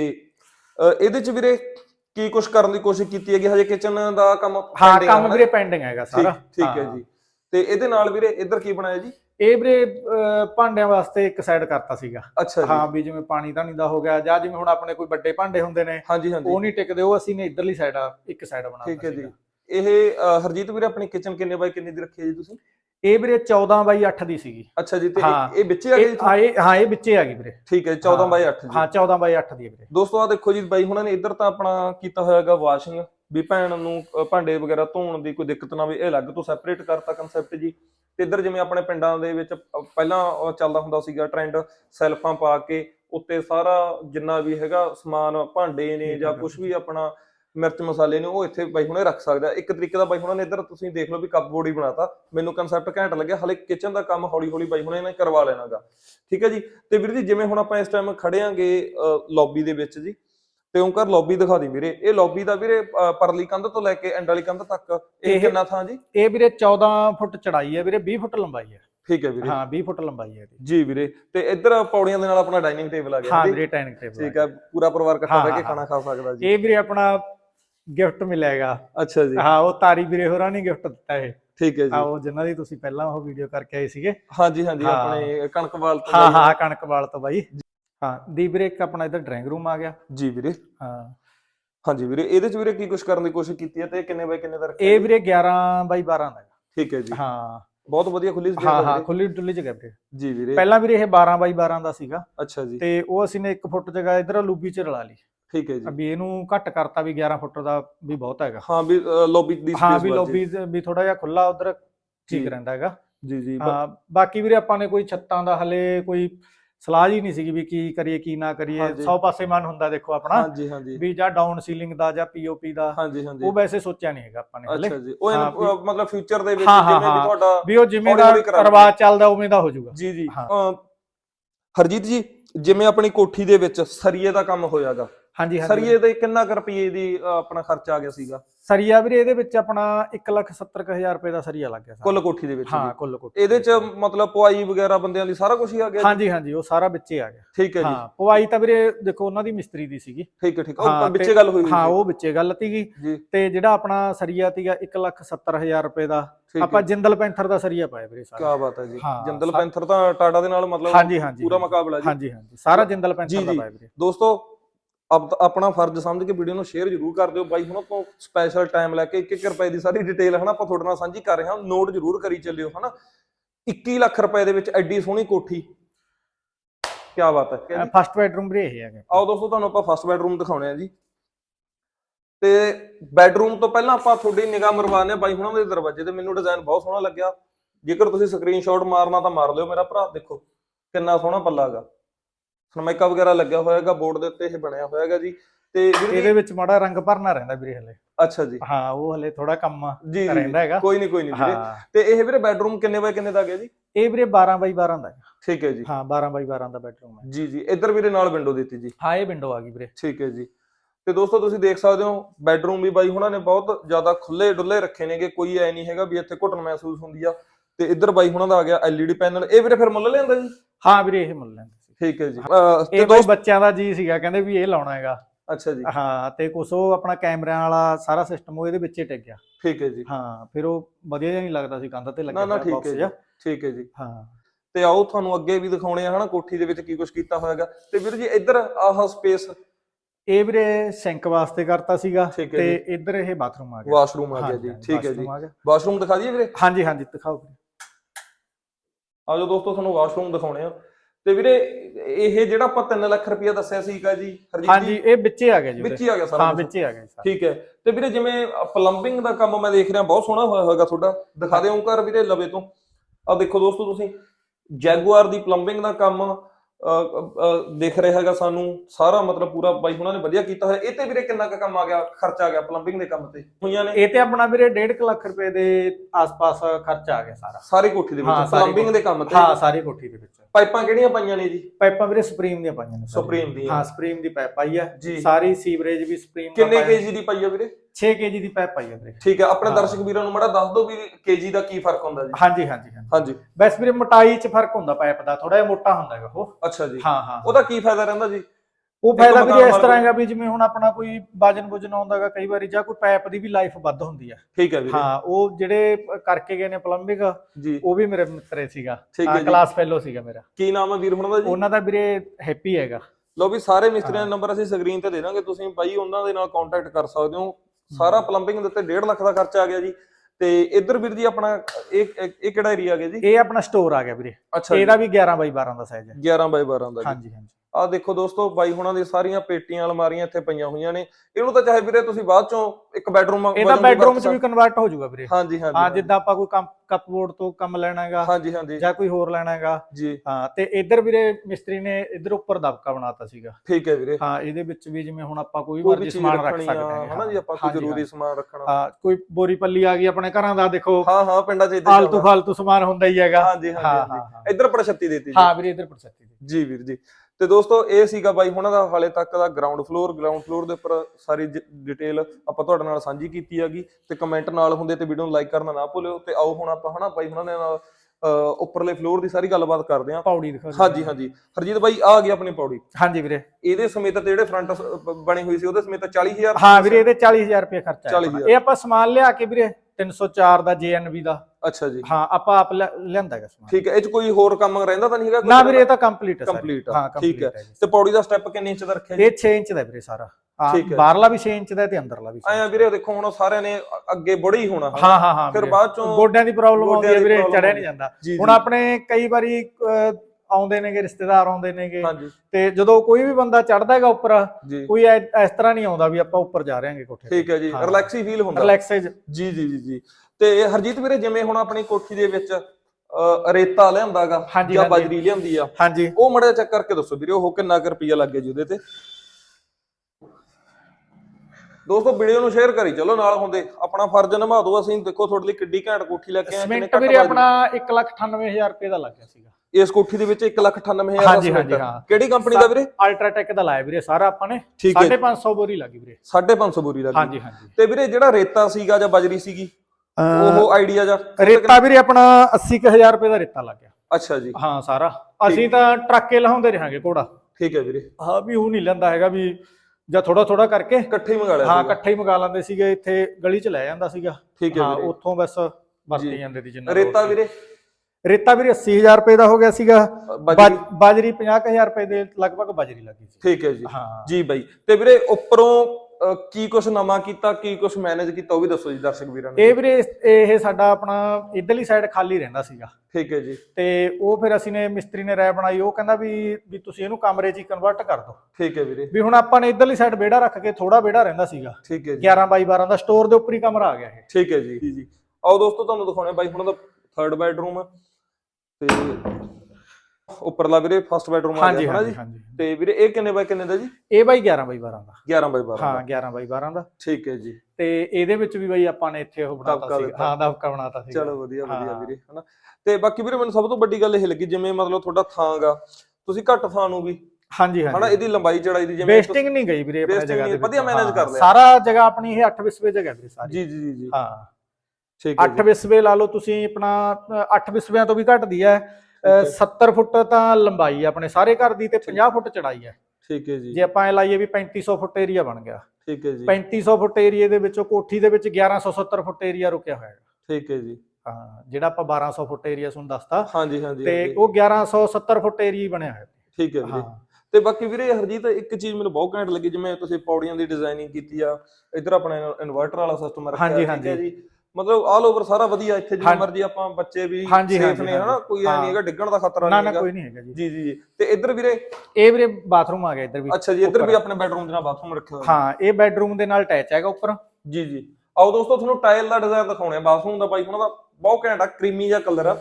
S1: ਇਹਦੇ ਚ ਵੀਰੇ ਕੀ ਕੁਝ ਕਰਨ ਦੀ ਕੋਸ਼ਿਸ਼ ਕੀਤੀ ਹੈਗੀ? ਹਜੇ ਕਿਚਨ ਦਾ ਕੰਮ
S2: ਹਾਂ ਕੰਮ? ਵੀਰੇ ਪੈਂਡਿੰਗ ਹੈਗਾ ਸਾਰਾ।
S1: ਠੀਕ ਹਾਂ। ਜੀ। ਤੇ ਇਹਦੇ ਨਾਲ ਵੀਰੇ ਇੱਧਰ ਕੀ ਬਣਾਇਆ ਜੀ?
S2: ਇਹ ਵੀਰੇ ਭਾਂਡਿਆਂ ਵਾਸਤੇ ਇੱਕ ਸਾਈਡ ਕਰਤਾ ਸੀਗਾ।
S1: ਅੱਛਾ ਜੀ।
S2: ਹਾਂ ਵੀ ਜਿਵੇਂ ਪਾਣੀ ਧਾਣੀ ਦਾ ਹੋ ਗਿਆ ਜਾਂ ਜਿਵੇਂ ਹੁਣ ਆਪਣੇ ਕੋਈ ਵੱਡੇ ਭਾਂਡੇ ਹੁੰਦੇ ਨੇ
S1: ਹਾਂਜੀ
S2: ਉਹ ਨਹੀਂ ਟਿਕਦੇ ਉਹ ਅਸੀਂ ਨੇ ਇਧਰਲੀ ਸਾਈਡ ਇੱਕ ਸਾਈਡ ਬਣਾਤਾ
S1: ਠੀਕ ਹੈ ਜੀ। ਇਹ ਹਰਜੀਤ ਵੀਰੇ ਆਪਣੀ ਕਿਚਨ ਕਿੰਨੇ ਬਾਈ ਕਿੰਨੇ ਦੀ ਰੱਖੀ ਹੈ ਜੀ ਤੁਸੀਂ?
S2: ਇਹ ਵੀਰੇ 14 ਬਾਈ 8 ਦੀ ਸੀਗੀ।
S1: ਅੱਛਾ ਜੀ ਤੇ। ਇਹ- ਵਿੱਚੇ ਆ ਗਈ
S2: ਇਹ ਹਾਂ ਇਹ ਵਿੱਚੇ ਆ ਗਈ ਵੀਰੇ।
S1: ਠੀਕ ਹੈ 14
S2: ਹਾਂ।
S1: ਬਾਈ 8 ਜੀ।
S2: ਹਾਂ 14 ਬਾਈ 8 ਦੀ ਵੀਰੇ।
S1: ਦੋਸਤੋ ਆ ਦੇਖੋ ਜੀ ਬਾਈ ਹੁਣਾਂ ਨੇ ਇੱਧਰ ਤਾਂ ਆਪਣਾ ਕੀਤਾ ਹੋਇਆਗਾ ਵਾਸ਼ਿੰਗ ਵੀ ਭੈਣ ਨੂੰ ਭਾਂਡੇ ਵਗੈਰਾ ਧੋਣ ਦੀ ਕੋਈ ਦਿੱਕਤ ਨਾ ਆਵੇ ਇਹ ਅਲੱਗ ਤੋਂ ਸੈਪਰੇਟ ਕਰਤਾ ਕਨਸੈਪਟ ਜੀ। ਤੇ ਇੱਧਰ ਜਿਵੇਂ ਆਪਣੇ ਪਿੰਡਾਂ ਦੇ ਵਿੱਚ ਪਹਿਲਾਂ ਚੱਲਦਾ ਹੁੰਦਾ ਸੀਗਾ ਟ੍ਰੈਂਡ ਸੈਲਫਾਂ ਪਾ ਕੇ ਉੱਤੇ ਸਾਰਾ ਜਿੰਨਾ ਵੀ ਹੈਗਾ ਸਮਾਨ ਭਾਂਡੇ ਨੇ ਜਾਂ ਕੁਝ ਵੀ ਆਪਣਾ ਮਿਰਚ ਮਸਾਲੇ ਨੇ ਉਹ ਇੱਥੇ ਬਾਈ ਹੁਣੇ ਰੱਖ ਸਕਦਾ। ਇੱਕ ਤਰੀਕੇ ਦਾ ਬਾਈ ਹੁਣਾਂ ਨੇ ਇੱਧਰ ਤੁਸੀਂ ਦੇਖ ਲਓ ਵੀ ਕੱਪ ਬੋਰਡ ਹੀ ਬਣਾਤਾ। ਮੈਨੂੰ ਕਨਸੈਪਟ ਘੈਂਟ ਲੱਗਿਆ ਹਲੇ ਕਿਚਨ ਦਾ ਕੰਮ ਹੌਲੀ ਹੌਲੀ ਬਾਈ ਹੁਣੇ ਨੇ ਕਰਵਾ ਲੈਣਾਗਾ। ਠੀਕ ਹੈ ਜੀ? ਤੇ ਵੀਰ ਜੀ ਜਿਵੇਂ ਹੁਣ ਆਪਾਂ ਇਸ ਟਾਈਮ ਖੜੇ ਆਂਗੇ ਲੌਬੀ ਦੇ ਵਿੱਚ ਜੀ ਤੇ ਓਂਕਾਰ ਲੌਬੀ ਦਿਖਾ ਦੀ ਵੀਰੇ। ਇਹ ਲੌਬੀ ਦਾ ਵੀਰੇ ਅ, ਪਰਲੀ ਕੰਧ ਤੋਂ ਲੈ ਕੇ ਐਂਡ ਵਾਲੀ ਕੰਧ ਤੱਕ। ਇਹ
S2: ਇਹ-
S1: ਕਿੰਨਾ ਥਾਂ ਜੀ?
S2: ਇਹ ਵੀਰੇ 14 ਫੁੱਟ ਚੜਾਈ ਹੈ ਵੀਰੇ 20 ਫੁੱਟ ਲੰਬਾਈ ਹੈ।
S1: ਠੀਕ ਹੈ ਵੀਰੇ।
S2: ਹਾਂ 20 ਫੁੱਟ ਲੰਬਾਈ ਹੈ ਇਹਦੀ।
S1: ਜੀ ਵੀਰੇ। ਤੇ ਇੱਧਰ ਪੌੜੀਆਂ ਦੇ ਨਾਲ ਆਪਣਾ ਡਾਈਨਿੰਗ ਟੇਬਲ ਆ ਗਿਆ
S2: ਹਾਂ
S1: ਜੀ।
S2: ਵੀਰੇ ਟਾਈਨਿੰਗ ਟੇਬਲ
S1: ਠੀਕ ਹੈ ਪੂਰਾ ਪਰਿਵਾਰ ਇਕੱਠਾ
S2: ਹਾਂ,
S1: ਬਹਿ ਕੇ
S2: ਹਾਂ,
S1: ਖਾਣਾ ਖਾ ਸਕਦਾ ਜੀ।
S2: ਇਹ ਵੀਰੇ ਆਪਣਾ ਗਿਫਟ ਮਿਲੇਗਾ।
S1: ਅੱਛਾ ਜੀ।
S2: ਹਾਂ ਉਹ ਤਾਰੀ ਵੀਰੇ ਹੋਰਾਂ ਨੇ ਗਿਫਟ ਦਿੱਤਾ ਇਹ।
S1: ਠੀਕ ਹੈ
S2: ਆ
S1: ਜੀ
S2: ਉਹ ਜਿਨ੍ਹਾਂ ਦੀ ਤੁਸੀਂ ਪਹਿਲਾਂ ਉਹ ਵੀਡੀਓ ਕਰਕੇ ਆਏ ਸੀਗੇ।
S1: ਹਾਂਜੀ ਹਾਂਜੀ
S2: ਹਾਂ।
S1: ਆਪਣੇ ਕਣਕਵਾਲ ਤੋਂ
S2: ਹਾਂ ਹਾਂ ਕਣਕਵਾਲ ਤੋਂ ਬਾਈ। ਹਾਂ ਦੀ ਵੀਰੇ ਇੱਕ ਆਪਣਾ ਇਧਰ ਡਰਾਇੰਗ ਰੂਮ ਆ ਗਿਆ।
S1: ਜੀ ਵੀਰੇ।
S2: ਹਾਂ।
S1: ਹਾਂਜੀ ਵੀਰੇ ਇਹਦੇ ਚ ਵੀਰੇ ਕੀ ਕੁਝ ਕਰਨ ਦੀ ਕੋਸ਼ਿਸ਼ ਕੀਤੀ ਹੈ ਤੇ ਇਹ ਕਿੰਨੇ ਬਾਈ ਕਿੰਨੇ ਦਾ ਰੱਖਿਆ
S2: ਇਹ? ਵੀਰੇ 11 ਬਾਈ 12 ਦਾ ਹੈਗਾ।
S1: ਠੀਕ ਹੈ ਜੀ।
S2: ਹਾਂ।
S1: ਬਹੁਤ ਵਧੀਆ ਖੁੱਲੀ space
S2: ਹਾਂ। ਖੁੱਲੀ ਡੁੱਲੀ ਜਗ੍ਹਾ ਵੀਰੇ।
S1: ਜੀ ਵੀਰੇ।
S2: ਪਹਿਲਾਂ ਵੀਰੇ ਇਹ 12 ਬਾਈ 12 ਦਾ ਸੀਗਾ।
S1: ਅੱਛਾ ਜੀ।
S2: ਤੇ ਉਹ ਅਸੀਂ ਨੇ 1 ਫੁੱਟ ਜਗ੍ਹਾ ਇਧਰ ਲੂਬੀ ਚ ਰਲਾ ਲਈ।
S1: ਠੀਕ ਹੈ ਜੀ।
S2: ਵੀ ਇਹਨੂੰ ਘੱਟ ਕਰਤਾ ਵੀ 11 ਫੁੱਟ ਦਾ ਵੀ ਬਹੁਤ ਹੈਗਾ।
S1: ਹਾਂ ਵੀ ਲੌਬੀ ਦੀ
S2: ਹਾਂ ਵੀ ਲੌਬੀ ਵੀ ਥੋੜਾ ਜਿਹਾ ਖੁੱਲਾ ਉਧਰ ਠੀਕ
S1: ਜੀ।
S2: ਰਹਿੰਦਾ ਹੈਗਾ।
S1: ਜੀ ਜੀ ਬ-
S2: ਹਾਂ ਬਾਕੀ ਵੀਰੇ ਆਪਾਂ ਨੇ ਕੋਈ ਛੱਤਾਂ ਦਾ ਹਲੇ ਕੋਈ ਸਲਾਹ ਹੀ ਨਹੀਂ ਸੀਗੀ ਵੀ ਕੀ ਕਰੀਏ ਕੀ ਨਾ ਕਰੀਏ।
S1: ਹਾਂਜੀ।
S2: 100 ਪਾਸੇ ਮਨ ਹੁੰਦਾ ਦੇਖੋ ਆਪਣਾ
S1: ਹਾਂਜੀ ਹਾਂਜੀ।
S2: ਵੀ ਜਾਂ ਡਾਊਨ ਸੀਲਿੰਗ ਦਾ ਜਾਂ ਪੀਓਪੀ ਦਾ
S1: ਹਾਂਜੀ ਹਾਂਜੀ।
S2: ਉਹ ਵੈਸੇ ਸੋਚਿਆ ਨਹੀਂ ਹੈਗਾ ਆਪਾਂ ਨੇ
S1: ਅੱਛਾ ਜੀ। ਉਹ ਮਤਲਬ ਫਿਊਚਰ ਦੇ ਵਿੱਚ ਜਿਵੇਂ ਵੀ। ਤੁਹਾਡਾ
S2: ਵੀ ਉਹ ਜਿਵੇਂ ਦਾ। ਰਿਵਾਜ ਚੱਲਦਾ ਉਵੇਂ ਦਾ ਹੋ ਜਾਊਗਾ।
S1: ਜੀ ਜੀ। ਹਰਜੀਤ ਜੀ ਜਿਵੇਂ ਆਪਣੀ ਕੋਠੀ ਦੇ ਵਿੱਚ ਸਰੀਏ ਦਾ ਕੰਮ ਹੋਇਆਗਾ।
S2: ਹਾਂਜੀ ਹਾਂਜੀ।
S1: ਸਰੀਏ ਦੇ ਕਿੰਨਾ ਕੁ ਰੁਪਏ ਦੀ ਆਪਣਾ ਖਰਚਾ ਆ ਗਿਆ ਸੀਗਾ?
S2: ਸਰੀਆ ਵੀਰੇ ਇਹਦੇ ਵਿੱਚ ਆਪਣਾ 170000 ਰੁਪਏ ਦਾ ਸਰੀਆ ਲੱਗ ਗਿਆ ਸਾਰਾ।
S1: ਕੁੱਲ ਕੋਠੀ ਦੇ ਵਿੱਚ
S2: ਹਾਂ। ਕੁੱਲ ਕੋਠੀ
S1: ਇਹਦੇ ਚ ਮਤਲਬ ਪਵਾਈ ਵਗੈਰਾ ਬੰਦਿਆਂ ਦੀ ਸਾਰਾ ਕੁਝ ਹੀ ਆ ਗਿਆ?
S2: ਹਾਂਜੀ ਹਾਂਜੀ ਉਹ ਸਾਰਾ ਵਿੱਚੇ ਆ ਗਿਆ।
S1: ਠੀਕ ਹੈ ਜੀ।
S2: ਹਾਂ ਪਵਾਈ ਤਾਂ ਵੀਰੇ ਦੇਖੋ ਉਹਨਾਂ ਦੀ ਮਿਸਤਰੀ ਦੀ ਸੀਗੀ।
S1: ਠੀਕ ਹੈ ਠੀਕ ਉਹ ਵਿੱਚੇ ਗੱਲ ਹੋਈ
S2: ਹਾਂ। ਉਹ ਵਿੱਚੇ ਗੱਲ
S1: ਜੀ।
S2: ਤੇ ਜਿਹੜਾ ਆਪਣਾ ਸਰੀਆ ਤੀਗਾ 170000 ਰੁਪਏ ਦਾ। ਆਪਾਂ ਜਿੰਦਲ ਪੈਂਥਰ ਦਾ ਸਰੀਆ ਪਾਇਆ ਵੀਰੇ ਸਾਰਾ।
S1: ਕੀ ਬਾਤ ਹੈ ਜੀ। ਜੰਦਲ ਪੈਂਥਰ ਤਾਂ ਟਾਟਾ ਦੇ ਨਾਲ ਮਤਲਬ ਪੂਰਾ। ਮੁਕਾਬਲਾ ਜੀ।
S2: ਹਾਂਜੀ ਹਾਂਜੀ। ਸਾਰਾ ਜਿੰਦਲ ਪੈਂਥਰ ਦਾ। ਪਾਇਆ ਵੀਰੇ।
S1: ਦੋਸਤੋ ਆਪ- ਆਪਣਾ ਫਰਜ਼ ਸਮਝ ਕੇ ਵੀਡੀਓ ਨੂੰ ਸ਼ੇਅਰ ਜ਼ਰੂਰ ਕਰ ਦਿਓ। ਬਾਈ ਹੁਣ ਤੋਂ ਸਪੈਸ਼ਲ ਟਾਈਮ ਲੈ ਕੇ 1-1 ਰੁਪਏ ਦੀ ਸਾਰੀ ਡਿਟੇਲ ਹਨਾ ਆਪਾਂ ਤੁਹਾਡੇ ਨਾਲ ਸਾਂਝੀ ਕਰ ਰਹੇ ਹਾਂ। ਨੋਟ ਜ਼ਰੂਰ ਕਰੀ ਚੱਲਿਓ ਹਨਾ। 21 ਲੱਖ ਰੁਪਏ ਦੇ ਵਿੱਚ ਐਡੀ ਸੋਹਣੀ ਕੋਠੀ। ਕੀ ਬਾਤ ਹੈ।
S2: ਫਸਟ ਬੈਡਰੂਮ ਵੀਰੇ ਇਹ ਹੈਗਾ।
S1: ਆਓ ਦੋਸਤੋ ਤੁਹਾਨੂੰ ਆਪਾਂ ਫਸਟ ਬੈਡਰੂਮ ਦਿਖਾਉਣੇ ਆ ਜੀ। ਤੇ ਬੈਡਰੂਮ ਤੋਂ ਪਹਿਲਾਂ ਆਪਾਂ ਤੁਹਾਡੀ ਨਿਗਾਹ ਮਰਵਾਉਂਦੇ ਹਾਂ। ਬਾਈ ਹੁਣਾਂ ਦੇ ਦਰਵਾਜ਼ੇ ਤੇ ਮੈਨੂੰ ਡਿਜ਼ਾਈਨ ਬਹੁਤ ਸੋਹਣਾ ਲੱਗਿਆ। ਜੇਕਰ ਤੁਸੀਂ ਸਕਰੀਨਸ਼ਾਟ ਮਾਰਨਾ ਤਾਂ ਮਾਰ ਲਿਓ ਮੇਰਾ ਭਰਾ। ਦੇਖੋ ਕਿੰਨਾ ਸੋਹਣਾ ਪੱਲਾ ਹੈਗਾ। ਸਨਮਾਈਕਾ ਵਗੈਰਾ ਲੱਗਿਆ ਹੋਇਆ ਹੈਗਾ ਬੋਰਡ ਦੇ ਉੱਤੇ ਇਹ ਬਣਿਆ ਹੋਇਆ ਹੈਗਾ ਜੀ। ਤੇ ਵੀਰ
S2: ਇਹਦੇ ਵਿੱਚ ਮਾੜਾ ਰੰਗ ਭਰਨਾ ਰਹਿੰਦਾ ਵੀਰੇ ਹਲੇ।
S1: ਅੱਛਾ ਜੀ।
S2: ਹਾਂ ਉਹ ਹਲੇ ਥੋੜਾ ਕੰਮ
S1: ਜੀ
S2: ਰਹਿੰਦਾ ਹੈਗਾ।
S1: ਕੋਈ ਨਹੀਂ ਕੋਈ ਨਹੀਂ ਵੀਰੇ।
S2: ਹਾਂ।
S1: ਤੇ ਇਹ ਵੀਰੇ ਬੈਡਰੂਮ ਕਿੰਨੇ ਬਾਈ ਕਿੰਨੇ ਦਾ ਗਿਆ ਜੀ?
S2: ਇਹ ਵੀਰੇ 12 ਬਾਈ 12 ਦਾ ਹੈਗਾ।
S1: ਠੀਕ ਹੈ ਜੀ।
S2: ਹਾਂ 12 ਬਾਈ 12 ਦਾ ਬੈਡਰੂਮ ਹੈ।
S1: ਜੀ ਜੀ। ਇੱਧਰ ਵੀਰੇ ਨਾਲ ਵਿੰਡੋ ਦਿੱਤੀ ਜੀ।
S2: ਹਾਂ ਇਹ ਵਿੰਡੋ ਆ ਗਈ ਵੀਰੇ।
S1: ਠੀਕ ਹੈ ਜੀ। ਤੇ ਦੋਸਤੋ ਤੁਸੀਂ ਦੇਖ ਸਕਦੇ ਹੋ ਬੈਡਰੂਮ ਵੀ ਬਾਈ ਹੁਣਾਂ ਨੇ ਬਹੁਤ ਜ਼ਿਆਦਾ ਖੁੱਲੇ ਡੁੱਲੇ ਰੱਖੇ ਨੇਗੇ। ਕੋਈ ਐ ਨਹੀਂ ਹੈਗਾ ਵੀ ਇੱਥੇ ਘੁੱਟਣ ਮਹਿਸੂਸ ਹੁੰਦੀ ਆ। ਤੇ ਇੱਧਰ ਬਾਈ ਹੁਣਾਂ ਦਾ ਆ ਗਿਆ LED ਪੈਨਲ। ਇਹ ਵੀਰੇ ਫਿਰ ਮੁੱਲ ਲਿਆਂਦਾ ਜੀ?
S2: ਹਾਂ ਵੀਰੇ ਇਹ ਮਿਲ ਲੈਂਦੇ।
S1: ਠੀਕ ਹੈ ਜੀ। ਅਹ, ਤੇ
S2: ਇਹ ਬਾਈ
S1: ਦੋਸਤ
S2: ਬੱਚਿਆਂ ਦਾ ਜੀ ਸੀਗਾ ਕਹਿੰਦੇ ਵੀ ਇਹ ਲਾਉਣਾ ਹੈਗਾ।
S1: ਅੱਛਾ ਜੀ।
S2: ਹਾਂ ਤੇ ਕੁਛ ਉਹ ਆਪਣਾ ਕੈਮਰਿਆਂ ਵਾਲਾ ਸਾਰਾ ਸਿਸਟਮ ਉਹ ਇਹਦੇ ਵਿੱਚ ਹੀ ਟਿਕ ਗਿਆ।
S1: ਠੀਕ ਹੈ ਜੀ।
S2: ਹਾਂ ਫਿਰ ਉਹ ਵਧੀਆ ਜਿਹਾ ਨਹੀਂ ਲੱਗਦਾ ਸੀ ਕੰਧ ਤੇ
S1: ਨਾ
S2: ਲੱਗਿਆ
S1: ਨਾ
S2: ਹੋਇਆ
S1: ਠੀਕ
S2: box
S1: ਹੈ ਜੀ।
S2: ਜਿਹਾ।
S1: ਠੀਕ ਹੈ ਜੀ।
S2: ਹਾਂ।
S1: ਤੇ ਆਓ ਤੁਹਾਨੂੰ ਅੱਗੇ ਵੀ ਦਿਖਾਉਣੇ ਆ ਹਨਾ ਕੋਠੀ ਦੇ ਵਿੱਚ ਕੀ ਕੁਝ ਕੀਤਾ ਹੋਇਆਗਾ। ਤੇ ਵੀਰ ਜੀ ਇੱਧਰ ਆਹ ਸਪੇਸ
S2: ਇਹ ਵੀਰੇ ਸਿੰਕ ਵਾਸਤੇ ਕਰਤਾ ਸੀਗਾ
S1: ਠੀਕ ਹੈ
S2: ਤੇ ਇੱਧਰ ਇਹ ਬਾਥਰੂਮ ਆ ਗਿਆ।
S1: ਵਾਸ਼ਰੂਮ ਆ ਗਿਆ ਜੀ
S2: ਹਾਂਜੀ,
S1: ਠੀਕ ਹੈ ਜੀ।
S2: bathroom ਆ ਗਿਆ।
S1: ਵਾਸ਼ਰੂਮ ਦਿਖਾ ਦਈਏ ਵੀਰੇ?
S2: ਹਾਂਜੀ ਹਾਂਜੀ ਦਿਖਾਓ ਵੀਰੇ।
S1: ਆਜੋ ਦੋਸਤੋ ਤੁਹਾਨੂੰ ਵਾਸ਼ਰੂਮ ਦਿਖਾਉਣੇ ਆ। ਤੇ ਵੀਰੇ ਇਹ ਜਿਹੜਾ ਆਪਾਂ 3 ਲੱਖ ਰੁਪਇਆ ਦੱਸਿਆ ਸੀਗਾ ਜੀ ਹਰਜੀਤ
S2: ਹਾਂਜੀ ਇਹ ਵਿੱਚੇ ਆ ਗਿਆ ਜੀ
S1: ਵਿੱਚ। ਹੀ ਆ ਗਿਆ ਸਾਰਾ
S2: ਹਾਂ
S1: ਕੁਛ।
S2: ਵਿੱਚੇ ਆ ਗਿਆ ਜੀ ਸਾਰਾ।
S1: ਠੀਕ ਹੈ। ਤੇ ਵੀਰੇ ਜਿਵੇਂ ਪਲੰਬਿੰਗ ਦਾ ਕੰਮ ਮੈਂ ਦੇਖ ਰਿਹਾ ਬਹੁਤ ਸੋਹਣਾ ਹੋਇਆ ਹੋਏਗਾ ਤੁਹਾਡਾ। ਦਿਖਾ ਦਿਓ ਘਰ ਵੀਰੇ ਲਵੇ ਤੋਂ। ਆ ਦੇਖੋ ਦੋਸਤੋ ਤੁਸੀਂ ਜੈਗੁਆਰ ਦੀ ਪਲੰਬਿੰਗ ਦਾ ਕੰਮ ਅ, ਅ, ਦਿਖ ਰਿਹਾ ਹੈਗਾ ਸਾਨੂੰ। ਸਾਰਾ ਮਤਲਬ ਪੂਰਾ ਬਾਈ ਹੁਣਾਂ ਨੇ ਵਧੀਆ ਕੀਤਾ ਹੋਇਆ। ਇਹ ਤੇ ਵੀਰੇ ਕਿੰਨਾ ਕੁ ਕੰਮ ਆ ਗਿਆ ਖਰਚਾ ਆ ਗਿਆ ਪਲੰਬਿੰਗ ਦੇ ਕੰਮ ਤੇ? ਹੋਈਆਂ ਨੇ?
S2: ਇਹ ਤੇ ਆਪਣਾ ਵੀਰੇ 1.5 ਲੱਖ ਰੁਪਏ ਦੇ ਆਸ-ਪਾਸ ਖਰਚਾ ਆ ਗਿਆ ਸਾਰਾ।
S1: ਸਾਰੀ ਕੋਠੀ ਦੇ
S2: ਹਾਂ,
S1: ਵਿੱਚ
S2: ਸਾਰੀ
S1: ਪਲੰਬਿੰਗ ਦੇ ਕੰਮ ਤੇ?
S2: ਹਾਂ ਸਾਰੀ ਕੋਠੀ ਦੇ ਵਿੱਚ।
S1: ਪਾਈਪਾਂ ਕਿਹੜੀਆਂ ਪਾਈਆਂ ਨੇ ਜੀ?
S2: ਪਾਈਪਾਂ ਵੀਰੇ ਸੁਪਰੀਮ ਦੀਆਂ ਪਾਈਆਂ ਨੇ ਸਾਰੀਆਂ।
S1: ਸੁਪਰੀਮ ਦੀਆਂ।
S2: ਹਾਂ ਸੁਪਰੀਮ ਦੀ ਪਾਈਪ ਪਾਈ ਆ।
S1: ਜੀ।
S2: ਸਾਰੀ ਸੀਵਰੇਜ ਵੀ ਸੁਪਰੀਮ
S1: ਕਿੰਨੇ ਕੇਜੀ ਦੀ ਪਾਈ ਆ ਵੀਰੇ?
S2: 6 ਕੇਜੀ ਦੀ ਪਾਈਪ ਪਾਈ ਆ ਵੀਰੇ।
S1: ਠੀਕ ਹੈ ਆਪਣੇ
S2: ਹਾਂ।
S1: ਦਰਸ਼ਕ ਵੀਰਾਂ ਨੂੰ ਮਾੜਾ ਦੱਸ ਦਿਓ ਵੀ ਕੇਜੀ ਦਾ ਕੀ ਫ਼ਰਕ ਹੁੰਦਾ ਜੀ।
S2: ਹਾਂਜੀ ਹਾਂਜੀ ਹਾਂਜੀ।
S1: ਹਾਂਜੀ।
S2: ਬਸ ਵੀਰੇ ਮੋਟਾਈ 'ਚ ਫ਼ਰਕ ਹੁੰਦਾ ਪਾਈਪ ਦਾ ਥੋੜਾ ਜਿਹਾ ਮੋਟਾ ਹੁੰਦਾ ਹੈਗਾ ਉਹ।
S1: ਅੱਛਾ ਜੀ।
S2: ਹਾਂ ਹਾਂ।
S1: ਉਹਦਾ ਕੀ ਫਾਇਦਾ ਰਹਿੰਦਾ ਜੀ?
S2: ਉਹ ਫਾਇਦਾ ਵੀਰੇ ਇਸ ਤਰ੍ਹਾਂ ਹੈਗਾ ਵੀ ਜਿਵੇਂ ਹੁਣ ਆਪਣਾ ਕੋਈ ਵਜਨ ਵੁਜਨ ਆਉਂਦਾਗਾ ਕਈ ਵਾਰੀ ਜਾਂ ਕੋਈ ਪਾਈਪ ਦੀ ਵੀ ਲਾਈਫ ਵੱਧ ਹੁੰਦੀ ਆ।
S1: ਠੀਕ ਹੈ ਵੀਰੇ।
S2: ਹਾਂ ਉਹ ਜਿਹੜੇ ਕਰਕੇ ਗਏ ਨੇ ਪਲੰਬਿੰਗ ਉਹ ਵੀ ਮੇਰੇ ਮਿੱਤਰੇ ਸੀਗਾ।
S1: ਹੈ
S2: ਕਲਾਸ ਫੈਲੋ ਸੀਗਾ ਮੇਰਾ।
S1: ਕੀ ਨਾਮ ਹੈ ਵੀਰ ਹੁਣਾਂ ਦਾ ਜੀ?
S2: ਉਹਨਾਂ ਦਾ ਵੀਰੇ ਹੈਪੀ ਹੈਗਾ।
S1: ਲੋ ਵੀ ਸਾਰੇ ਮਿਸਤਰੀਆਂ ਦੇ। ਨੰਬਰ ਅਸੀਂ ਸਕਰੀਨ ਤੇ ਦੇ ਦਾਂਗੇ। ਤੁਸੀਂ ਬਾਈ ਉਹਨਾਂ ਦੇ ਨਾਲ ਕੰਟੈਕਟ ਕਰ ਸਕਦੇ ਹੋ। ਸਾਰਾ ਪਲੰਬਿੰਗ ਦੇ ਉੱਤੇ 1.5 ਲੱਖ ਦਾ ਖਰਚਾ ਆ ਗਿਆ ਜੀ। ਤੇ ਇੱਧਰ ਵੀਰ ਜੀ ਆਪਣਾ ਇਹ ਇਹ ਕਿਹੜਾ ਏਰੀਆ ਆ ਗਿਆ ਜੀ?
S2: ਇਹ ਆਪਣਾ ਸਟੋਰ ਆ ਗਿਆ ਵੀਰੇ। ਇਹਦਾ ਵੀ 11 ਬਾਈ 12 ਦਾ ਸਾਈਜ਼ ਹੈ।
S1: 11 ਬਾਈ 12 ਦਾ ਜੀ।
S2: ਹਾਂਜੀ ਹਾਂਜੀ।
S1: ਆਹ ਦੇਖੋ ਦੋਸਤੋ ਬਾਈ ਹੁਣਾਂ ਦੀ ਸਾਰੀਆਂ ਪੇਟੀਆਂ ਅਲਮਾਰੀਆਂ ਇੱਥੇ ਪਈਆਂ ਹੋਈਆਂ ਨੇ। ਇਹਨੂੰ ਤਾਂ ਚਾਹੇ ਵੀਰੇ ਤੁਸੀਂ ਬਾਅਦ ਚੋਂ ਇੱਕ ਬੈਡਰੂਮ
S2: ਇਹਦਾ ਬੈਡਰੂਮ 'ਚ ਵੀ ਕਨਵਰਟ ਹੋ ਜਾਊਗਾ ਵੀਰੇ।
S1: ਹਾਂਜੀ ਹਾਂਜੀ
S2: ਹਾਂ ਜਿੱਦਾਂ ਆਪਾਂ ਕੋਈ ਕੱਪਬੋਰਡ ਤੋਂ ਕੰਮ ਲੈਣਾ ਹੈਗਾ
S1: ਹਾਂਜੀ ਹਾਂਜੀ।
S2: ਜਾਂ ਕੋਈ ਹੋਰ ਲੈਣਾ ਹੈਗਾ
S1: ਜੀ।
S2: ਹਾਂ ਤੇ ਇੱਧਰ ਵੀਰੇ ਮਿਸਤਰੀ ਨੇ ਇੱਧਰ ਉੱਪਰ ਦਬਕਾ ਬਣਾਤਾ ਸੀਗਾ।
S1: ਠੀਕ ਹੈ ਵੀਰੇ।
S2: ਹਾਂ ਇਹਦੇ ਵਿੱਚ ਵੀ ਜਿਵੇਂ ਹੁਣ ਆਪਾਂ ਕੋਈ ਮਰਜ਼ੀ ਸਮਾਨ ਰੱਖ ਸਕਦੇ ਹਾਂ
S1: ਹਨਾ ਜੀ ਆਪਾਂ ਕੋਈ ਜ਼ਰੂਰੀ। ਸਮਾਨ ਰੱਖਣਾ।
S2: ਹਾਂ ਕੋਈ ਬੋਰੀ ਪੱਲੀ ਆ ਗਈ ਆਪਣੇ ਘਰਾਂ ਦਾ ਦੇਖੋ।
S1: ਹਾਂ ਹਾਂ ਪਿੰਡਾਂ 'ਚ ਇਦਾਂ
S2: ਫਾਲਤੂ ਫਾਲਤੂ ਸਮਾਨ ਹੁੰਦਾ ਹੀ ਹੈਗਾ।
S1: ਹਾਂਜੀ ਹਾਂਜੀ ਇੱਧਰ ਪ੍ਰਸ਼ਤੀ ਦਿੱਤੀ ਜੀ।
S2: ਹਾਂ ਵੀਰੇ ਇੱਧਰ ਪ੍ਰਸਤੀ ਦੀ
S1: ਜੀ ਵੀਰ ਜੀ। ਤੇ ਦੋਸਤੋ ਇਹ ਸੀਗਾ ਬਾਈ ਹੁਣਾਂ ਦਾ ਹਾਲੇ ਤੱਕ ਦਾ ਗਰਾਊਂਡ ਫਲੋਰ ਗਰਾਊਂਡ ਫਲੋਰ ਦੇ ਉੱਪਰ ਸਾਰੀ ਡਿਟੇਲ ਆਪਾਂ ਤੁਹਾਡੇ ਨਾਲ ਸਾਂਝੀ ਕੀਤੀ ਹੈਗੀ। ਤੇ ਕਮੈਂਟ ਨਾਲ ਹੁੰਦੇ ਤੇ ਵੀਡੀਓ ਨੂੰ ਲਾਈਕ ਕਰਨਾ ਨਾ ਭੁੱਲਿਓ। ਤੇ ਆਓ ਹੁਣ ਆਪਾਂ ਹਨਾ ਬਾਈ ਹੁਣਾਂ ਦੇ ਨਾਲ ਉੱਪਰਲੇ ਫਲੋਰ ਦੀ ਸਾਰੀ ਗੱਲਬਾਤ ਕਰਦੇ ਹਾਂ।
S2: ਪੌੜੀ ਦਿਖਾ।
S1: ਹਾਂਜੀ ਹਾਂਜੀ। ਹਰਜੀਤ ਬਾਈ ਆ ਗਈ ਆਪਣੀ ਪੌੜੀ।
S2: ਹਾਂਜੀ ਵੀਰੇ।
S1: ਇਹਦੇ ਸਮੇਤ ਤੇ ਜਿਹੜੇ ਫਰੰਟ ਬਣੀ ਹੋਈ ਸੀ ਉਹਦੇ ਸਮੇਤ 40000
S2: ਹਾਂ ਵੀਰੇ ਇਹਦੇ 40000 ਰੁਪਏ ਖਰਚਾ ਹੈ।
S1: 40,000
S2: ਆਪਣਾ। ਇਹ ਆਪਾਂ ਸਮਾਨ ਲਿਆ ਕੇ ਵੀਰੇ 304 ਦਾ ਜੀਐਨਬੀ ਦਾ।
S1: ਅੱਛਾ ਜੀ।
S2: ਹਾਂ ਆਪਾਂ ਆਪ ਲਿਆ- ਲਿਆਂਦਾ ਹੈਗਾ ਸਮਾਨ।
S1: ਠੀਕ ਹੈ ਇਹ ਚ ਕੋਈ ਹੋਰ ਕੰਮ ਰਹਿੰਦਾ ਤਾਂ ਨਹੀਂ ਹੈਗਾ?
S2: ਨਾ ਵੀਰੇ ਇਹ ਤਾਂ ਕੰਪਲੀਟ ਹੈ ਸਾਰੀ।
S1: ਕੰਪਲੀਟ
S2: ਹਾਂ
S1: ਠੀਕ ਹੈ। ਤੇ ਪੌੜੀ ਦਾ ਸਟੈਪ ਕਿੰਨੇ ਇੰਚ ਦਾ ਰੱਖਿਆ ਜੀ?
S2: ਇਹ 6 ਇੰਚ ਦਾ ਵੀਰੇ ਸਾਰਾ। ਬਾਹਰਲਾ ਵੀ 6 ਇੰਚ ਦਾ ਤੇ ਅੰਦਰਲਾ ਵੀ 6
S1: ਆਇਆ ਵੀਰੇ ਦੇਖੋ ਹੁਣ ਸਾਰਿਆਂ ਨੇ ਅੱਗੇ ਬੜੀ ਹੋਣਾ।
S2: ਹਾਂ ਹਾਂ ਹਾਂ
S1: ਫਿਰ। ਬਾਅਦ ਚੋਂ
S2: ਗੋਡਿਆਂ ਦੀ ਪ੍ਰੋਬਲਮ ਆਉਂਦੀ ਹੈ ਵੀਰੇ ਚੜਿਆ ਨਹੀਂ ਜਾਂਦਾ। ਹੁਣ। ਆਪਣੇ ਕਈ ਵਾਰੀ ਆਉਂਦੇ ਨੇਗੇ ਰਿਸ਼ਤੇਦਾਰ ਆਉਂਦੇ ਨੇਗੇ। ਤੇ ਜਦੋਂ ਕੋਈ ਵੀ ਬੰਦਾ ਚੜਦਾ ਹੈਗਾ ਉੱਪਰ ਕੋਈ ਇਸ ਤਰ੍ਹਾਂ ਨਹੀਂ ਆਉਂਦਾ ਵੀ ਆਪਾਂ ਉੱਪਰ ਜਾ ਰਹੇ ਹਾਂਗੇ ਕੋਠੇ
S1: ਠੀਕ ਹੈ ਜੀ
S2: ਹਾਂ।
S1: ਰਿਲੈਕਸ ਹੀ ਫੀਲ ਹੁੰਦਾ।
S2: ਰਿਲੈਕਸੇਜ
S1: ਜੀ ਜੀ ਜੀ ਜੀ। ਤੇ ਹਰਜੀਤ ਵੀਰੇ ਜਿਵੇਂ ਹੁਣ ਆਪਣੀ ਕੋਠੀ ਦੇ ਵਿੱਚ ਰੇਤਾ ਲਿਆਂਦਾਗਾ ਜਾਂ। ਬਜਰੀ ਲਿਆਂਦੀ ਆ
S2: ਹਾਂਜੀ।
S1: ਉਹ ਮੜਾ ਚੈੱਕ ਕਰਕੇ ਦੱਸੋ ਵੀਰੇ ਉਹ ਕਿੰਨਾ ਕੁ ਰੁਪਈਆ ਲੱਗ ਗਿਆ ਜੀ ਉਹਦੇ ਤੇ? ਦੋਸਤੋ ਵੀਡੀਓ ਨੂੰ ਸ਼ੇਅਰ ਕਰੀ ਚਲੋ ਨਾਲ ਹੁੰਦੇ। ਆਪਣਾ ਫਰਜ਼ ਨਿਭਾ ਦਿਓ ਅਸੀਂ ਦੇਖੋ ਤੁਹਾਡੇ ਲਈ ਕਿੱਡੀ ਘੈਂਟ ਕੋਠੀ ਲੈ ਕੇ ਆਏ ਕਿੰਨੇ
S2: ਸਿਮੈਂਟ ਵੀਰੇ। ਆਪਣਾ 198000 ਰੁਪਏ ਦਾ ਲੱਗਿਆ ਸੀਗਾ।
S1: ਇਸ ਕੋਠੀ ਦੇ ਵਿੱਚ 198000 ਦਾ
S2: ਹਾਂਜੀ,
S1: ਸੀਮੈਂਟ
S2: ਹਾਂਜੀ, ਹਾਂ।
S1: ਕਿਹੜੀ ਕੰਪਨੀ ਦਾ ਵੀਰੇ?
S2: ਅਲਟਰਾਟੈਕ ਦਾ ਲਾਇਆ ਵੀਰੇ ਸਾਰਾ ਆਪਾਂ ਨੇ।
S1: ਠੀਕ ਹੈ
S2: 550 ਬੋਰੀ ਲੱਗੀ ਵੀਰੇ।
S1: 550 ਬੋਰੀ ਦਾ
S2: ਹਾਂਜੀ ਹਾਂਜੀ।
S1: ਤੇ ਵੀਰੇ ਜਿਹੜਾ ਰੇਤਾ ਸੀਗਾ ਜਾਂ ਬਜਰੀ ਸੀਗੀ ਉਹ ਆਈਡੀਆ ਜਾਂ
S2: ਰੇਤਾ ਵੀਰੇ ਆਪਣਾ 80000 ਰੁਪਏ ਦਾ ਰੇਤਾ ਲੱਗ ਗਿਆ।
S1: ਅੱਛਾ ਜੀ।
S2: ਹਾਂ ਸਾਰਾ। ਅਸੀਂ ਤਾਂ ਟਰੱਕੇ ਲਾਉਂਦੇ ਰਹਾਂਗੇ ਘੋੜਾ।
S1: ਠੀਕ ਹੈ ਵੀਰੇ।
S2: ਹਾਂ ਵੀ ਉਹ ਨਹੀਂ ਲੈਂਦਾ ਹੈਗਾ ਵੀ ਜਾਂ ਥੋੜਾ ਥੋੜਾ ਕਰਕੇ।
S1: ਇਕੱਠੇ ਹੀ ਮੰਗਾ ਲਿਆ
S2: ਹਾਂ
S1: ਸੀਗਾ।
S2: ਇਕੱਠੇ ਹੀ ਮੰਗਾ ਲੈਂਦੇ ਸੀਗੇ ਇੱਥੇ ਗਲੀ 'ਚ ਲੈ ਜਾਂਦਾ ਸੀਗਾ।
S1: ਠੀਕ ਹੈ
S2: ਹਾਂ
S1: ਵੀਰੇ।
S2: ਉੱਥੋਂ ਬਸ
S1: ਜੀ।
S2: ਵਰਤੀ ਜਾਂਦੇ ਸੀ ਜਿੰਨਾ
S1: ਰੇਤਾ
S2: ਲੋੜ ਸੀ।
S1: ਵੀਰੇ?
S2: ਰੇਤਾ ਵੀਰੇ 80000 ਰੁਪਏ ਦਾ ਹੋ ਗਿਆ ਸੀਗਾ।
S1: ਬਜਰੀ।
S2: ਬਾਜ- ਬਾਜਰੀ 50000 ਰੁਪਏ ਦੇ ਲਗਭਗ ਬਾਜਰੀ ਲੱਗੀ ਸੀ।
S1: ਠੀਕ ਹੈ ਜੀ।
S2: ਹਾਂ।
S1: ਜੀ ਬਾਈ ਤੇ ਵੀਰੇ ਉੱਪਰੋਂ ਅਹ, ਕੀ ਕੁਝ ਨਵਾਂ ਕੀਤਾ ਕੀ ਕੁਝ ਮੈਨੇਜ ਕੀਤਾ ਉਹ ਵੀ ਦੱਸੋ ਜੀ ਦਰਸ਼ਕ ਵੀਰਾਂ ਨੂੰ।
S2: ਇਹ ਵੀਰੇ ਇਹ ਸਾਡਾ ਆਪਣਾ ਇਧਰਲੀ ਸਾਈਡ ਖਾਲੀ ਰਹਿੰਦਾ ਸੀਗਾ।
S1: ਠੀਕ ਹੈ ਜੀ।
S2: ਤੇ ਉਹ ਫਿਰ ਅਸੀਂ ਨੇ ਮਿਸਤਰੀ ਨੇ ਰਾਇ ਬਣਾਈ ਉਹ ਕਹਿੰਦਾ ਵੀ ਵੀ ਤੁਸੀਂ ਇਹਨੂੰ ਕਮਰੇ 'ਚ ਹੀ ਕਨਵਰਟ ਕਰ ਦਿਓ।
S1: ਠੀਕ ਹੈ ਵੀਰੇ।
S2: ਵੀ ਹੁਣ ਆਪਾਂ ਨੇ ਇਧਰਲੀ ਸਾਈਡ ਵਿਹੜਾ ਰੱਖ ਕੇ ਥੋੜਾ ਵਿਹੜਾ ਰਹਿੰਦਾ ਸੀਗਾ।
S1: ਠੀਕ ਹੈ ਜੀ।
S2: 11 ਬਾਈ 12 ਦਾ ਸਟੋਰ ਦੇ ਉੱਪਰ ਹੀ ਕਮਰਾ ਆ ਗਿਆ ਇਹ।
S1: ਠੀਕ ਹੈ ਜੀ ਜੀ ਜੀ। ਆਓ ਦੋਸਤੋ ਤੁਹਾਨੂੰ ਦਿਖਾਉਣੇ ਬਾਈ ਹੁਣ ਦਾ ਥਰਡ ਬੈਡਰੂਮ ਤੇ ਉੱਪਰਲਾ ਵੀਰੇ ਫਸਟ ਬੈਡਰੂਮ ਆ
S2: ਹਾਂਜੀ
S1: ਗਿਆ ਹਨਾ
S2: ਹਾਂਜੀ
S1: ਜੀ?
S2: ਹਾਂਜੀ
S1: ਤੇ ਵੀਰੇ ਇਹ ਕਿੰਨੇ ਬਾਈ ਕਿੰਨੇ ਦਾ ਜੀ?
S2: ਇਹ ਬਾਈ 11 ਬਾਈ 12 ਦਾ।
S1: 11 ਬਾਈ 12
S2: ਹਾਂ
S1: ਦਾ।
S2: 11 ਬਾਈ 12 ਦਾ।
S1: ਠੀਕ ਹੈ ਜੀ।
S2: ਤੇ ਇਹਦੇ ਵਿੱਚ ਵੀ ਬਾਈ ਆਪਾਂ ਨੇ ਇੱਥੇ ਉਹ
S1: ਦਬਕਾ
S2: ਬਣਾਤਾ ਸੀ
S1: ਦਿੱਤਾ।
S2: ਹਾਂ ਦਬਕਾ ਬਣਾਤਾ ਸੀ
S1: ਚਲੋ ਵਧੀਆ ਵਧੀਆ
S2: ਹਾਂ।
S1: ਵੀਰੇ ਹਨਾ? ਤੇ ਬਾਕੀ ਵੀਰੇ ਮੈਨੂੰ ਸਭ ਤੋਂ ਵੱਡੀ ਗੱਲ ਇਹ ਲੱਗੀ ਜਿਵੇਂ ਮਤਲਬ ਤੁਹਾਡਾ ਥਾਂ ਗਾ ਤੁਸੀਂ ਘੱਟ ਥਾਂ ਨੂੰ ਵੀ
S2: ਹਾਂਜੀ
S1: ਹਨਾ
S2: ਹਾਂਜੀ
S1: ਇਹਦੀ ਲੰਬਾਈ ਚੜਾਈ ਦੀ ਜਿਵੇਂ
S2: ਵੇਸਟਿੰਗ ਨਹੀਂ ਗਈ ਵੀਰੇ ਆਪਣੇ
S1: wasting
S2: ਜਗ੍ਹਾ
S1: ਨਹੀਂ,
S2: ਦੇ ਵਿੱਚ।
S1: ਵਧੀਆ manage ਕਰ ਲਿਆ।
S2: ਸਾਰਾ ਜਗ੍ਹਾ ਆਪਣੀ ਇਹ 8 ਵਿਸਵੇ ਜਗ੍ਹਾ ਵੀਰੇ ਸਾਰੀ।
S1: ਜੀ ਜੀ ਜੀ।
S2: ਹੈ। 8 ਵਿਸਵੇ ਲਾ ਲਓ ਤੁਸੀਂ ਆਪਣਾ 8 ਵਿਸਵਿਆਂ ਤੋਂ ਵੀ ਘਟਦੀ ਹੈ ਅ,
S1: ਹੈ।
S2: 70 ਫੁੱਟ ਤਾਂ ਲੰਬਾਈ ਹੈ ਆਪਣੇ ਸਾਰੇ ਘਰ ਦੀ ਤੇ 50 ਫੁੱਟ ਚੜਾਈ ਹੈ।
S1: ਠੀਕ ਹੈ ਜੀ।
S2: ਜੇ ਆਪਾਂ ਇਹ ਲਾਈਏ ਵੀ 3500 ਫੁੱਟ ਏਰੀਆ ਬਣ ਗਿਆ
S1: ਠੀਕ ਹੈ ਜੀ।
S2: 3500 ਫੁੱਟ ਏਰੀਆ ਦੇ ਵਿੱਚੋਂ ਕੋਠੀ ਦੇ ਵਿੱਚ 1170 ਫੁੱਟ ਏਰੀਆ ਰੁਕਿਆ ਹੋਇਆ ਹੈ
S1: ਠੀਕ ਹੈ ਜੀ।
S2: ਹਾਂ ਜਿਹੜਾ ਆਪਾਂ 1200 ਫੁੱਟ ਏਰੀਆ ਤੁਹਾਨੂੰ ਦੱਸਤਾ
S1: ਹਾਂਜੀ ਹਾਂਜੀ
S2: ਤੇ। ਉਹ 1170 ਫੁੱਟ ਏਰੀਆ ਹੀ ਬਣਿਆ ਹੋਇਆ।
S1: ਠੀਕ ਹੈ ਵੀਰੇ ਤੇ ਬਾਕੀ ਵੀਰੇ ਹਰਜੀਤ ਇੱਕ ਚੀਜ਼ ਮੈਨੂੰ ਬਹੁਤ ਘੈਂਟ ਲੱਗੀ ਜਿਵੇਂ ਤੁਸੀਂ ਪੌੜੀਆਂ ਦੀ ਡਿਜ਼ਾਈਨਿੰਗ ਕੀਤੀ ਆ ਇੱਧਰ ਆਪਣਾ ਇਨਵਰਟਰ ਵਾਲਾ ਸਿਸਟਮ ਰੱਖਿਆ ਠੀਕ ਹੈ
S2: ਹਾਂਜੀ।
S1: ਜੀ। ਮਤਲਬ ਆਲ ਓਵਰ ਸਾਰਾ ਵਧੀਆ ਇੱਥੇ ਜਿਵੇਂ। ਮਰਜ਼ੀ ਆਪਾਂ ਬੱਚੇ ਵੀ ਸੇਫ ਨੇ ਹਨਾ। ਕੋਈ ਐ ਨਹੀਂ। ਹੈਗਾ ਡਿੱਗਣ ਦਾ ਖਤਰਾ ਨਹੀਂ
S2: ਨਾ
S1: ਹੈਗਾ।
S2: ਕੋਈ ਨਹੀਂ ਹੈਗਾ ਜੀ।
S1: ਜੀ ਜੀ ਤੇ ਇੱਧਰ ਵੀਰੇ?
S2: ਇਹ ਵੀਰੇ ਬਾਥਰੂਮ ਆ ਗਿਆ ਇੱਧਰ ਵੀ
S1: ਅੱਛਾ ਜੀ ਇੱਧਰ। ਵੀ ਆਪਣੇ ਬੈਡਰੂਮ ਦੇ ਨਾਲ ਬਾਥਰੂਮ ਰੱਖਿਆ ਹੋਇਆ।
S2: ਹਾਂ ਇਹ ਬੈੱਡਰੂਮ ਦੇ ਨਾਲ ਅਟੈਚ ਹੈਗਾ ਉੱਪਰ।
S1: ਜੀ ਜੀ। ਆਓ ਦੋਸਤੋ ਤੁਹਾਨੂੰ ਟਾਇਲ ਦਾ ਡਿਜ਼ਾਈਨ ਦਿਖਾਉਣੇ ਆ। ਬਾਥਰੂਮ ਦਾ ਬਾਈ ਉਹਨਾਂ ਦਾ ਬਹੁਤ ਘੈਂਟ ਆ ਕਰੀਮੀ ਜਿਹਾ ਕਲਰ ਆ।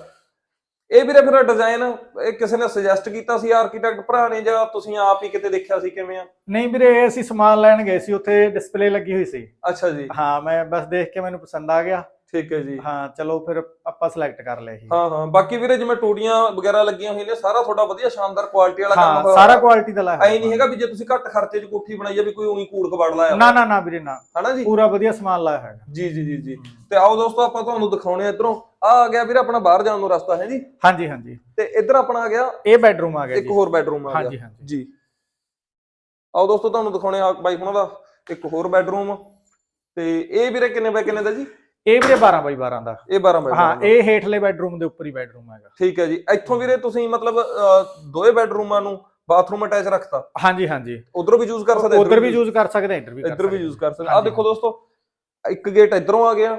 S1: ਇਹ ਵੀਰੇ ਫਿਰ ਡਿਜ਼ਾਈਨ ਇਹ ਕਿਸੇ ਨੇ ਸੁਜੈਸਟ ਕੀਤਾ ਸੀ ਆਰਕੀਟੈਕਟ ਭਰਾ ਨੇ ਜਾਂ ਤੁਸੀਂ ਆਪ ਹੀ ਕਿਤੇ ਦੇਖਿਆ ਸੀ ਕਿਵੇਂ ਆ?
S2: ਨਹੀਂ ਵੀਰੇ ਇਹ ਅਸੀਂ ਸਮਾਨ ਲੈਣ ਗਏ ਸੀ ਉੱਥੇ ਡਿਸਪਲੇ ਲੱਗੀ ਹੋਈ ਸੀ।
S1: ਅੱਛਾ ਜੀ।
S2: ਹਾਂ ਮੈਂ ਬਸ ਦੇਖ ਕੇ ਮੈਨੂੰ ਪਸੰਦ ਆ ਗਿਆ।
S1: ਠੀਕ ਹੈ ਜੀ।
S2: ਹਾਂ ਚਲੋ ਫਿਰ ਆਪਾਂ ਸਿਲੈਕਟ ਕਰ ਲਿਆ ਇਹ
S1: ਹਾਂ ਹਾਂ। ਬਾਕੀ ਵੀਰੇ ਜਿਵੇਂ ਟੂਟੀਆਂ ਵਗੈਰਾ ਲੱਗੀਆਂ ਹੋਈਆਂ ਨੇ ਸਾਰਾ ਤੁਹਾਡਾ ਵਧੀਆ ਸ਼ਾਨਦਾਰ ਕੁਆਲਿਟੀ ਵਾਲਾ ਕੰਮ
S2: ਹਾਂ
S1: ਹੋਇਆ
S2: ਸਾਰਾ ਕੁਆਲਿਟੀ ਦਾ ਲਾਇਆ
S1: ਐ ਨਹੀਂ ਹੈਗਾ ਵੀ ਜੇ ਤੁਸੀਂ ਘੱਟ ਖਰਚੇ 'ਚ ਕੋਠੀ ਬਣਾਈ ਆ ਵੀ ਕੋਈ ਉਹੀ ਕੂੜ ਕਬਾੜ ਲਾਇਆ
S2: ਨਾ ਨਾ ਨਾ ਵੀਰੇ ਨਾ।
S1: ਹਨਾ ਜੀ?
S2: ਪੂਰਾ ਵਧੀਆ ਸਮਾਨ ਲਾਇਆ ਹੈਗਾ।
S1: ਜੀ ਜੀ ਜੀ ਜੀ। ਤੇ ਆਓ ਦੋਸਤੋ ਆਪਾਂ ਤੁਹਾਨੂੰ ਦਿਖਾਉਣੇ ਆ ਇਧਰੋਂ। ਆ ਆ ਗਿਆ ਵੀਰੇ ਆਪਣਾ ਬਾਹਰ ਜਾਣ ਨੂੰ ਰਸਤਾ ਹੈ ਜੀ?
S2: ਹਾਂਜੀ ਹਾਂਜੀ।
S1: ਤੇ ਇੱਧਰ ਆਪਣਾ ਆ ਗਿਆ
S2: ਇਹ ਬੈੱਡਰੂਮ ਆ ਗਿਆ
S1: ਇੱਕ ਹੋਰ ਬੈਡਰੂਮ ਆ ਗਿਆ।
S2: ਹਾਂਜੀ ਹਾਂਜੀ।
S1: ਜੀ। ਆਓ ਦੋਸਤੋ ਤੁਹਾਨੂੰ ਦਿਖਾਉਣੇ ਆ ਬਾਈ ਹੁਣਾਂ ਦਾ ਇੱਕ ਹੋਰ ਬੈਡਰੂਮ ਤੇ ਇਹ ਵੀਰੇ ਕਿੰਨੇ ਬਾਈ ਕਿੰਨੇ ਦਾ ਜੀ?
S2: ਇਹ ਵੀਰੇ 12 ਬਾਈ 12 ਦਾ।
S1: ਇਹ 12 ਬੈਡਰੂਮ
S2: ਹਾਂ ਇਹ ਹੇਠਲੇ ਬੈੱਡਰੂਮ ਦੇ ਉੱਪਰ ਹੀ ਬੈੱਡਰੂਮ ਹੈਗਾ।
S1: ਠੀਕ ਹੈ ਜੀ। ਇੱਥੋਂ ਵੀਰੇ ਤੁਸੀਂ ਮਤਲਬ ਦੋਏ ਬੈਡਰੂਮਾਂ ਨੂੰ ਬਾਥਰੂਮ ਅਟੈਚ ਰੱਖਤਾ?
S2: ਹਾਂਜੀ ਹਾਂਜੀ।
S1: ਉਧਰੋਂ ਵੀ ਯੂਜ਼ ਕਰ ਸਕਦੇ
S2: ਉਧਰ ਵੀ ਯੂਜ਼ ਕਰ ਸਕਦੇ ਇੱਧਰ ਵੀ
S1: ਇੱਧਰ ਵੀ। ਯੂਜ਼ ਕਰ ਸਕਦੇ। ਆ ਦੇਖੋ ਦੋਸਤੋ ਇੱਕ ਗੇਟ ਇਧਰੋਂ ਆ ਗਿਆ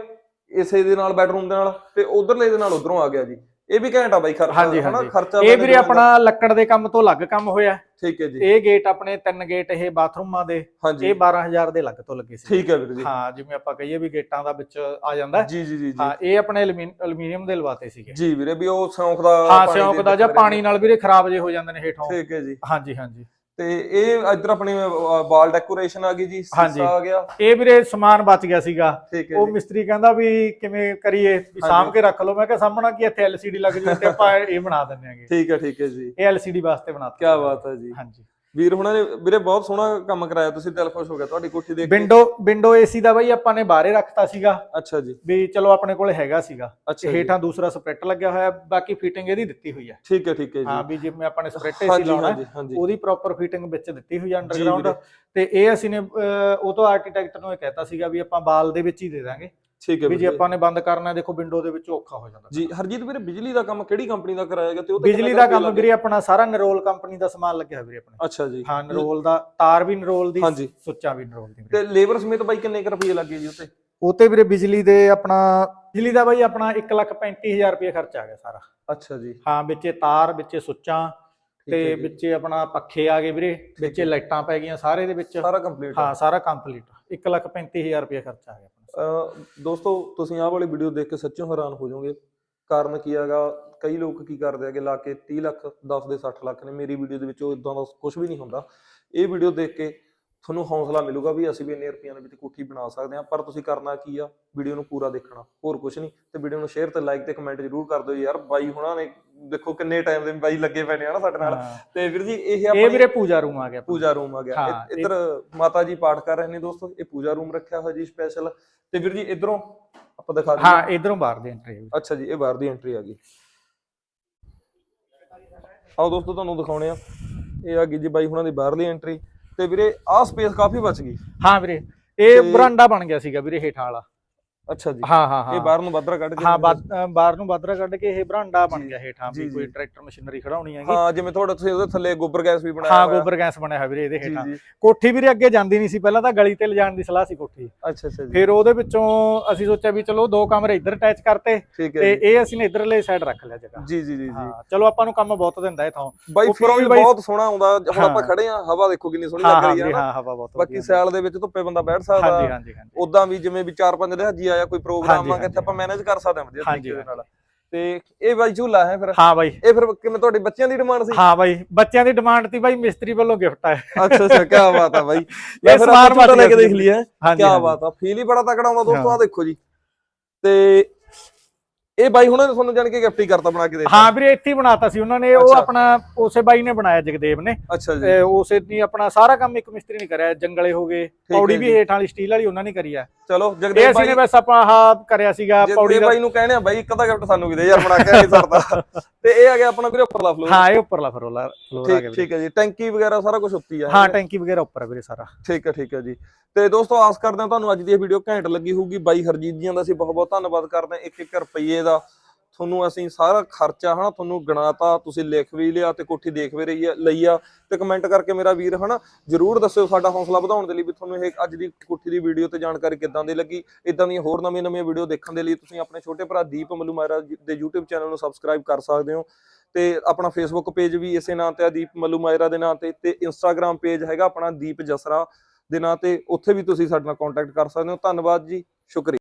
S1: ਇਸੇ ਦੇ ਨਾਲ ਬੈਡਰੂਮ ਦੇ ਨਾਲ ਤੇ ਉਧਰਲੇ ਦੇ ਨਾਲ ਉਧਰੋਂ ਆ ਗਿਆ ਜੀ। ਇਹ ਵੀ ਘੈਂਟ ਆ ਬਾਈ ਖਰਚਾ
S2: ਹਾਂਜੀ, ਹਾਂਜੀ।
S1: ਖਰਚਾ
S2: ਇਹ ਵੀਰੇ। ਆਪਣਾ ਲੱਕੜ ਦੇ ਕੰਮ ਤੋਂ ਅਲੱਗ ਕੰਮ ਹੋਇਆ
S1: ਠੀਕ ਹੈ ਜੀ।
S2: ਇਹ ਗੇਟ ਆਪਣੇ ਤਿੰਨ ਗੇਟ ਇਹ ਬਾਥਰੂਮਾਂ ਦੇ ਇਹ 12000 ਦੇ ਲੱਗ ਤੋਂ ਲੱਗੇ ਸੀ।
S1: ਠੀਕ ਹੈ ਵੀਰ ਜੀ।
S2: ਹਾਂ ਜਿਵੇਂ ਆਪਾਂ ਕਹੀਏ ਵੀ ਗੇਟਾਂ ਦਾ ਵਿੱਚ ਆ ਜਾਂਦਾ।
S1: ਜੀ ਜੀ ਜੀ
S2: ਹਾਂ ਇਹ ਆਪਣੇ ਐਲੂਮੀਨੀਅਮ ਦੇ ਲਵਾਤੇ ਸੀਗੇ।
S1: ਜੀ ਵੀਰੇ ਵੀ ਉਹ ਸਿਉਂਖ ਦਾ
S2: ਹਾਂ ਸਿਉਂਕ
S1: ਦੇ
S2: ਜਾਂ। ਪਾਣੀ ਨਾਲ ਵੀਰੇ ਖਰਾਬ ਜੇ ਹੋ ਜਾਂਦੇ ਨੇ ਹੇਠੋਂ।
S1: ਠੀਕ ਹੈ ਜੀ।
S2: ਹਾਂਜੀ ਹਾਂਜੀ।
S1: ਤੇ ਇਹ ਇੱਧਰ ਆਪਣੀ ਵਾਲ ਡੈਕੋਰੇਸ਼ਨ ਆ ਗਈ ਜੀ। ਸੀਸਾ ਆ ਗਿਆ।
S2: ਇਹ ਵੀਰੇ ਸਮਾਨ ਬਚ ਗਿਆ ਸੀਗਾ। ਉਹ ਮਿਸਤਰੀ ਕਹਿੰਦਾ ਵੀ ਕਿਵੇਂ ਕਰੀਏ? ਵੀ ਸਾਂਭ ਕੇ ਰੱਖ ਲਓ। ਮੈਂ ਕਿਹਾ ਸਾਹਮਣਾ ਕੀ ਇੱਥੇ ਐਲਸੀਡੀ ਲੱਗ ਜੂ ਤੇ ਆਪਾਂ ਇਹ ਬਣਾ ਦਿੰਦੇ ਆਂਗੇ
S1: ਠੀਕ ਹੈ ਠੀਕ ਹੈ ਜੀ।
S2: ਇਹ ਐਲਸੀਡੀ ਵਾਸਤੇ ਬਣਾਤਾ।
S1: ਕੀ ਬਾਤ ਹੈ ਜੀ।
S2: ਹਾਂਜੀ।
S1: ਵੀਰ ਹੁਣਾਂ ਨੇ ਵੀਰੇ ਬਹੁਤ ਸੋਹਣਾ ਕੰਮ ਕਰਾਇਆ ਤੁਸੀਂ ਦਿਲ ਖੁਸ਼ ਹੋ ਗਿਆ ਤੁਹਾਡੀ ਕੋਠੀ ਦੇਖ ਕੇ?
S2: ਵਿੰਡੋ ਵਿੰਡੋ ਏਸੀ ਦਾ ਬਾਈ ਆਪਾਂ ਨੇ ਬਾਹਰੇ ਰੱਖਤਾ ਸੀਗਾ।
S1: ਅੱਛਾ ਜੀ।
S2: ਵੀ ਚਲੋ ਆਪਣੇ ਕੋਲ ਹੈਗਾ ਸੀਗਾ।
S1: ਅੱਛਾ ਜੀ।
S2: ਹੇਠਾਂ ਦੂਸਰਾ ਸਪਰੈਟ ਲੱਗਿਆ ਹੋਇਆ ਬਾਕੀ ਫਿਟਿੰਗ ਇਹਦੀ ਦਿੱਤੀ ਹੋਈ ਹੈ।
S1: ਠੀਕ ਹੈ ਠੀਕ ਹੈ ਜੀ।
S2: ਹਾਂ ਵੀ ਜਿਵੇਂ ਆਪਾਂ ਨੇ ਸਪਰੈਟ ਏਸੀ
S1: ਹਾਂਜੀ
S2: ਲਾਉਣਾ ਹੈ,
S1: ਹਾਂਜੀ ਹਾਂਜੀ।
S2: ਉਹਦੀ ਪ੍ਰੋਪਰ ਫਿਟਿੰਗ ਵਿੱਚ ਦਿੱਤੀ ਹੋਈ ਹੈ ਅੰਡਰਗਰਾਉਂਡ
S1: ਵੀਰੇ।
S2: ਤੇ ਇਹ ਅਸੀਂ ਨੇ ਅਹ, ਉਹ ਤੋਂ ਆਰਕੀਟੈਕਟ ਨੂੰ ਇਹ ਕਹਿਤਾ ਸੀਗਾ ਵੀ ਆਪਾਂ ਬਾਲ ਦੇ ਵਿੱਚ ਹੀ ਦੇ ਦਾਂਗੇ।
S1: ਠੀਕ ਹੈ
S2: ਵੀ ਜੇ। ਆਪਾਂ ਨੇ ਬੰਦ ਕਰਨਾ ਹੈ, ਦੇਖੋ ਵਿੰਡੋ ਦੇ ਵਿੱਚ ਔਖਾ ਹੋ ਜਾਂਦਾ।
S1: ਜੀ ਹਰਜੀਤ ਵੀਰੇ ਬਿਜਲੀ ਦਾ ਕੰਮ ਕਿਹੜੀ ਕੰਪਨੀ ਦਾ ਕਰਾਇਆ ਗਿਆ ਤੇ ਉਹ
S2: ਬਿਜਲੀ ਦਾ ਕੰਮ ਵੀਰੇ ਆਪਣਾ ਸਾਰਾ ਨਰੋਲ ਕੰਪਨੀ ਦਾ ਸਮਾਨ ਲੱਗਿਆ ਹੋਇਆ ਵੀਰੇ ਆਪਣੇ।
S1: ਅੱਛਾ ਜੀ।
S2: ਹਾਂ ਨਰੋਲ ਦਾ ਤਾਰ ਵੀ ਨਰੋਲ ਦੀ
S1: ਹਾਂਜੀ।
S2: ਸੁੱਚਾ ਵੀ ਨਰੋਲ ਦੀ।
S1: ਤੇ ਲੇਬਰ ਸਮੇਤ ਬਾਈ ਕਿੰਨੇ ਕੁ ਰੁਪਏ ਲੱਗੇ ਜੀ ਉੱਤੇ?
S2: ਉਹ ਤੇ ਵੀਰੇ ਬਿਜਲੀ ਦੇ ਆਪਣਾ ਬਿਜਲੀ ਦਾ ਬਾਈ ਆਪਣਾ 135000 ਰੁਪਏ ਖਰਚ ਆ ਗਿਆ ਸਾਰਾ।
S1: ਅੱਛਾ ਜੀ।
S2: ਹਾਂ ਵਿੱਚੇ ਤਾਰ ਵਿੱਚੇ ਸੁੱਚਾਂ ਤੇ। ਵਿੱਚੇ ਆਪਣਾ ਪੱਖੇ ਆ ਗਏ ਵੀਰੇ ਵਿੱਚੇ ਲਾਈਟਾਂ ਪੈ ਗਈਆਂ ਸਾਰੇ ਦੇ ਵਿੱਚ।
S1: ਸਾਰਾ ਕੰਪਲੀਟ
S2: ਹਾਂ ਸਾਰਾ ਕੰਪਲੀਟ 135000 ਰੁਪਏ ਖਰਚ ਆ ਗਿਆ
S1: ਦੋਸਤੋ, ਤੁਸੀਂ ਆਹ ਵਾਲੀ ਵੀਡੀਓ ਦੇਖ ਕੇ ਸੱਚੋਂ ਹੈਰਾਨ ਹੋ ਜਾਓਗੇ। ਕਾਰਨ ਕੀ ਹੈਗਾ? ਕਈ ਲੋਕ ਕੀ ਕਰਦੇ ਹੈਗੇ? ਲਾ ਕੇ 30 ਲੱਖ 10 ਦੇ 60 ਲੱਖ ਨੇ। ਮੇਰੀ ਵੀਡੀਓ ਦੇ ਵਿੱਚ ਉਹ ਇਦਾਂ ਦਾ ਕੁਝ ਵੀ ਨਹੀਂ ਹੁੰਦਾ। ਇਹ ਵੀਡੀਓ ਦੇਖ ਕੇ ਤੁਹਾਨੂੰ ਹੌਸਲਾ ਮਿਲੂਗਾ ਵੀ ਅਸੀਂ ਵੀ ਇੰਨੇ ਰੁਪਈਆਂ ਦੇ ਵਿੱਚ ਕੋਠੀ ਬਣਾ ਸਕਦੇ ਹਾਂ ਪਰ ਤੁਸੀਂ ਕਰਨਾ ਕੀ ਆ? ਵੀਡੀਓ ਨੂੰ ਪੂਰਾ ਦੇਖਣਾ ਹੋਰ ਕੁਝ ਨਹੀਂ। ਤੇ ਵੀਡੀਓ ਨੂੰ ਸ਼ੇਅਰ ਤੇ ਲਾਈਕ ਤੇ ਕਮੈਂਟ ਜ਼ਰੂਰ ਕਰ ਦਿਓ ਯਾਰ। ਬਾਈ ਹੁਣਾਂ ਨੇ ਦੇਖੋ ਕਿੰਨੇ ਟਾਈਮ ਦੇ ਬਾਈ ਲੱਗੇ ਪਏ ਨੇ ਹਨਾ ਸਾਡੇ ਨਾਲ। ਤੇ ਵੀਰ ਜੀ ਇਹ
S2: ਇਹ
S1: ਆਪਣੀ
S2: ਵੀਰੇ ਪੂਜਾ ਰੂਮ ਆ ਗਿਆ।
S1: ਪੂਜਾ ਰੂਮ ਆ ਗਿਆ। ਇੱਧਰ ਮਾਤਾ ਜੀ ਪਾਠ ਕਰ ਰਹੇ ਨੇ ਦੋਸਤੋ। ਇਹ ਪੂਜਾ ਰੂਮ ਰੱਖਿਆ ਹੋਇਆ ਜੀ ਸਪੈਸ਼ਲ ਤੇ ਵੀਰ ਜੀ ਇਧਰੋਂ ਆਪਾਂ ਦਿਖਾ ਦਈਏ।
S2: ਹਾਂ ਇਧਰੋਂ ਬਾਹਰ ਦੀ ਐਂਟਰੀ
S1: ਅੱਛਾ ਜੀ ਇਹ ਬਾਹਰ ਦੀ ਐਂਟਰੀ ਆ ਗਈ। ਆਓ ਦੋਸਤੋ ਤੁਹਾਨੂੰ ਦਿਖਾਉਣੇ ਆ। ਇਹ ਆ ਗਈ ਜੀ ਬਾਈ ਹੁਣਾਂ ਦੀ ਬਾਹਰਲੀ ਐਂਟਰੀ ਤੇ ਵੀਰੇ ਆਹ ਸਪੇਸ ਕਾਫੀ ਬਚ ਗਈ।
S2: ਹਾਂ ਵੀਰੇ ਇਹ
S1: ਤੇ-
S2: ਬਰਾਂਡਾ ਬਣ ਗਿਆ ਸੀਗਾ ਵੀਰੇ ਹੇਠਾਂ ਵਾਲਾ।
S1: ਅੱਛਾ ਜੀ।
S2: ਹਾਂ ਹਾਂ ਹਾਂ।
S1: ਇਹ ਬਾਹਰ ਨੂੰ ਬਾਦਰਾ ਕੱਢ ਕੇ
S2: ਹਾਂ ਬਾਹਰ ਨੂੰ ਬਾਦਰਾ ਕੱਢ ਕੇ ਇਹ ਬਰਾਂਡਾ ਬਣ ਗਿਆ ਹੇਠਾਂ ਵੀ ਕੋਈ। ਟਰੈਕਟਰ ਮਸ਼ੀਨਰੀ ਖੜਾਉਣੀ ਹੈਗੀ।
S1: ਹਾਂ ਜਿਵੇਂ ਤੁਹਾਡਾ ਤੁਸੀਂ ਉਹਦੇ ਥੱਲੇ ਗੋਬਰ ਗੈਸ ਵੀ ਬਣਾਇਆ
S2: ਹਾਂ। ਗੋਬਰ ਗੈਸ ਬਣਿਆ ਹੋਇਆ ਵੀਰੇ ਇਹਦੇ ਹੇਠਾਂ। ਕੋਠੀ ਵੀਰੇ ਅੱਗੇ ਜਾਂਦੀ ਨਹੀਂ ਸੀ ਪਹਿਲਾਂ ਤਾਂ ਗਲੀ ਤੇ ਲਿਜਾਣ ਦੀ ਸਲਾਹ ਸੀ ਕੋਠੀ।
S1: ਅੱਛਾ ਅੱਛਾ ਜੀ।
S2: ਫਿਰ ਉਹਦੇ ਵਿੱਚੋਂ ਅਸੀਂ ਸੋਚਿਆ ਵੀ ਚਲੋ ਦੋ ਕਮਰੇ ਇੱਧਰ ਅਟੈਚ ਕਰਤੇ ਤੇ ਇਹ ਅਸੀਂ ਨੇ ਇੱਧਰਲੇ ਸਾਈਡ ਰੱਖ ਲਿਆ ਜਗ੍ਹਾ।
S1: ਜੀ ਜੀ ਜੀ ਜੀ।
S2: ਚਲੋ ਆਪਾਂ ਨੂੰ ਕੰਮ ਬਹੁਤ ਦਿੰਦਾ ਇਹ ਥਾਂ
S1: ਬਾਈ
S2: ਉੱਪਰੋਂ ਵੀ
S1: ਬਹੁਤ ਸੋਹਣਾ ਆਉਂਦਾ। ਹੁਣ। ਆਪਾਂ ਖੜੇ ਆ ਹਵਾ ਦੇਖੋ ਕਿੰਨੀ ਸੋਹਣੀ ਲੱਗ ਰਹੀ ਨਾ
S2: ਹਾਂ ਹਵਾ ਬਹੁਤ
S1: ਬਾਕੀ। ਸਿਆਲ ਦੇ ਵਿੱਚ ਧੁੱਪੇ ਬੰਦਾ ਬੈਠ ਸਕਦਾ।
S2: ਹਾਂਜੀ ਹਾਂਜੀ
S1: ਉਦਾਂ ਵੀ ਜਿਵੇਂ ਵੀ ਚਾਰ ਪੰਜ ਆਇਆ ਕੋਈ ਪ੍ਰੋਗਰਾਮ ਆ ਕਿੱਥੇ ਆਪਾਂ ਮੈਨੇਜ ਕਰ ਸਕਦੇ ਹਾਂ ਵਧੀਆ ਤਰੀਕੇ ਦੇ ਨਾਲ। ਤੇ ਇਹ ਬਾਈ ਝੂਲਾ ਹੈ ਫਿਰ?
S2: ਹਾਂ ਬਾਈ।
S1: ਇਹ ਫਿਰ ਕਿਵੇਂ ਤੁਹਾਡੇ ਬੱਚਿਆਂ ਦੀ ਡਿਮਾਂਡ ਸੀ?
S2: ਹਾਂ ਬਾਈ ਬੱਚਿਆਂ ਦੀ ਡਿਮਾਂਡ ਤੀ ਬਾਈ ਮਿਸਤਰੀ ਵੱਲੋਂ ਗਿਫਟ ਆ।
S1: ਅੱਛਾ ਅੱਛਾ ਕੀ ਬਾਤ ਆ ਬਾਈ।
S2: ਇਹ
S1: ਆਪਾਂ ਝੂਟਾ ਲੈ ਕੇ ਦੇਖ ਲਿਆ
S2: ਹਾਂਜੀ
S1: ਕੀ। ਬਾਤ ਆ ਫੀਲ ਹੀ ਬੜਾ ਤਕੜਾ ਆਉਂਦਾ ਦੋਸਤੋ। ਆ ਦੇਖੋ ਜੀ। ਤੇ ਇਹ ਬਾਈ ਹੁਣਾਂ ਨੇ ਤੁਹਾਨੂੰ ਜਾਣ ਕੇ ਗਿਫਟ ਹੀ ਕਰਤਾ ਬਣਾ ਕੇ ਦੇ
S2: ਹਾਂ ਵੀਰੇ ਇੱਥੇ ਹੀ ਬਣਾਤਾ ਸੀ ਉਹਨਾਂ ਨੇ। ਉਹ। ਆਪਣਾ ਉਸੇ ਬਾਈ ਨੇ ਬਣਾਇਆ ਜਗਦੇਵ ਨੇ।
S1: ਅੱਛਾ ਜੀ।
S2: ਤੇ ਉਸੇ ਦੀ ਆਪਣਾ ਸਾਰਾ ਕੰਮ ਇੱਕ ਮਿਸਤਰੀ ਨੇ ਕਰਿਆ। ਜੰਗਲੇ ਹੋ ਗਏ ਪੌੜੀ ਵੀ
S1: ਜੀ।
S2: ਹੇਠਾਂ ਵਾਲੀ ਸਟੀਲ ਵਾਲੀ ਉਹਨਾਂ ਨੇ ਕਰੀ ਆ।
S1: ਚਲੋ ਜਗਦੇਵ ਬਾਈ
S2: ਨੇ ਬਸ ਆਪਾਂ ਆਹ ਕਰਿਆ ਸੀਗਾ
S1: ਜੇ
S2: ਪੌੜੀ
S1: ਤੇ
S2: ਦਾ।
S1: ਬਾਈ ਨੂੰ ਕਹਿਣੇ ਆ ਬਾਈ ਇੱਕ ਅੱਧਾ ਗਿਫਟ ਸਾਨੂੰ ਵੀ ਦੇ ਯਾਰ ਬਣਾ ਕੇ ਨਹੀਂ ਸਰਦਾ ਤੇ ਇਹ ਆ ਗਿਆ ਆਪਣਾ ਵੀਰੇ ਉੱਪਰਲਾ ਫਲੋਰ
S2: ਹਾਂ ਇਹ ਉੱਪਰਲਾ ਫਲੋਰ ਆ ਗਿਆ
S1: ਠੀਕ ਹੈ ਜੀ। ਟੈਂਕੀ ਵਗੈਰਾ ਸਾਰਾ ਕੁਝ ਉੱਤੀ ਆ।
S2: ਹਾਂ ਟੈਂਕੀ ਵਗੈਰਾ ਉੱਪਰ ਆ ਵੀਰੇ ਸਾਰਾ।
S1: ਠੀਕ ਹੈ ਠੀਕ ਹੈ ਜੀ। ਤੇ ਦੋਸਤੋ ਆਸ ਕਰਦੇ ਹਾਂ ਤੁਹਾਨੂੰ ਅੱਜ ਦੀ ਇਹ ਵੀਡੀਓ ਘੈਂਟ ਲੱਗੀ ਹੋਊਗੀ। ਬਾਈ ਹਰਜੀਤ ਜੀਆਂ ਦਾ ਅਸੀਂ ਬਹੁਤ ਬਹੁਤ ਧੰਨਵਾਦ ਕਰਦੇ ਹਾਂ। ਇੱਕ ਇੱਕ ਰੁਪਈਏ ਦਾ। ਤੁਹਾਨੂੰ ਅਸੀਂ ਸਾਰਾ ਖਰਚਾ ਹਨਾ ਤੁਹਾਨੂੰ ਗਣਾਤਾ, ਤੁਸੀਂ ਲਿਖ ਵੀ ਲਿਆ ਤੇ ਕੋਠੀ ਦੇਖ ਵੀ ਰਹੀ ਆ, ਲਈ ਆ ਤੇ ਕਮੈਂਟ ਕਰਕੇ ਮੇਰਾ ਵੀਰ ਹਨਾ ਜਰੂਰ ਦੱਸਿਓ ਸਾਡਾ ਹੌਸਲਾ ਵਧਾਉਣ ਦੇ ਲਈ ਵੀ ਤੁਹਾਨੂੰ ਇਹ ਅੱਜ ਦੀ ਕੋਠੀ ਦੀ ਵੀਡੀਓ ਤੇ ਜਾਣਕਾਰੀ ਕਿੱਦਾਂ ਦੀ ਲੱਗੀ। ਇਦਾਂ ਦੀਆਂ ਹੋਰ ਨਵੀਆਂ ਨਵੀਆਂ ਵੀਡੀਓ ਦੇਖਣ ਦੇ ਲਈ ਤੁਸੀਂ ਆਪਣੇ ਛੋਟੇ ਭਰਾ ਦੀਪ ਮੱਲੂ ਜੀ ਦੇ YouTube ਚੈਨਲ ਨੂੰ ਸਬਸਕ੍ਰਾਈਬ ਕਰ ਸਕਦੇ ਹੋ। ਤੇ ਆਪਣਾ ਫੇਸਬੁੱਕ ਪੇਜ ਵੀ ਇਸੇ ਨਾਂ ਤੇ ਆ, ਦੀਪ ਮੱਲੂ ਮਾਇਰਾ ਦੇ ਨਾਂ ਤੇ ਤੇ ਇੰਸਟਾਗ੍ਰam ਪੇਜ ਹੈਗਾ ਆਪਣਾ ਦੀਪ ਜਸਰਾ ਦੇ ਨਾਂ ਤੇ, ਉੱਥੇ ਵੀ ਤੁਸੀਂ ਸਾਡੇ ਨਾਲ ਕੰਟੈਕਟ ਕਰ ਸਕਦੇ ਹੋ। ਧੰਨਵਾਦ ਜੀ, ਸ਼ੁਕਰੀਆ।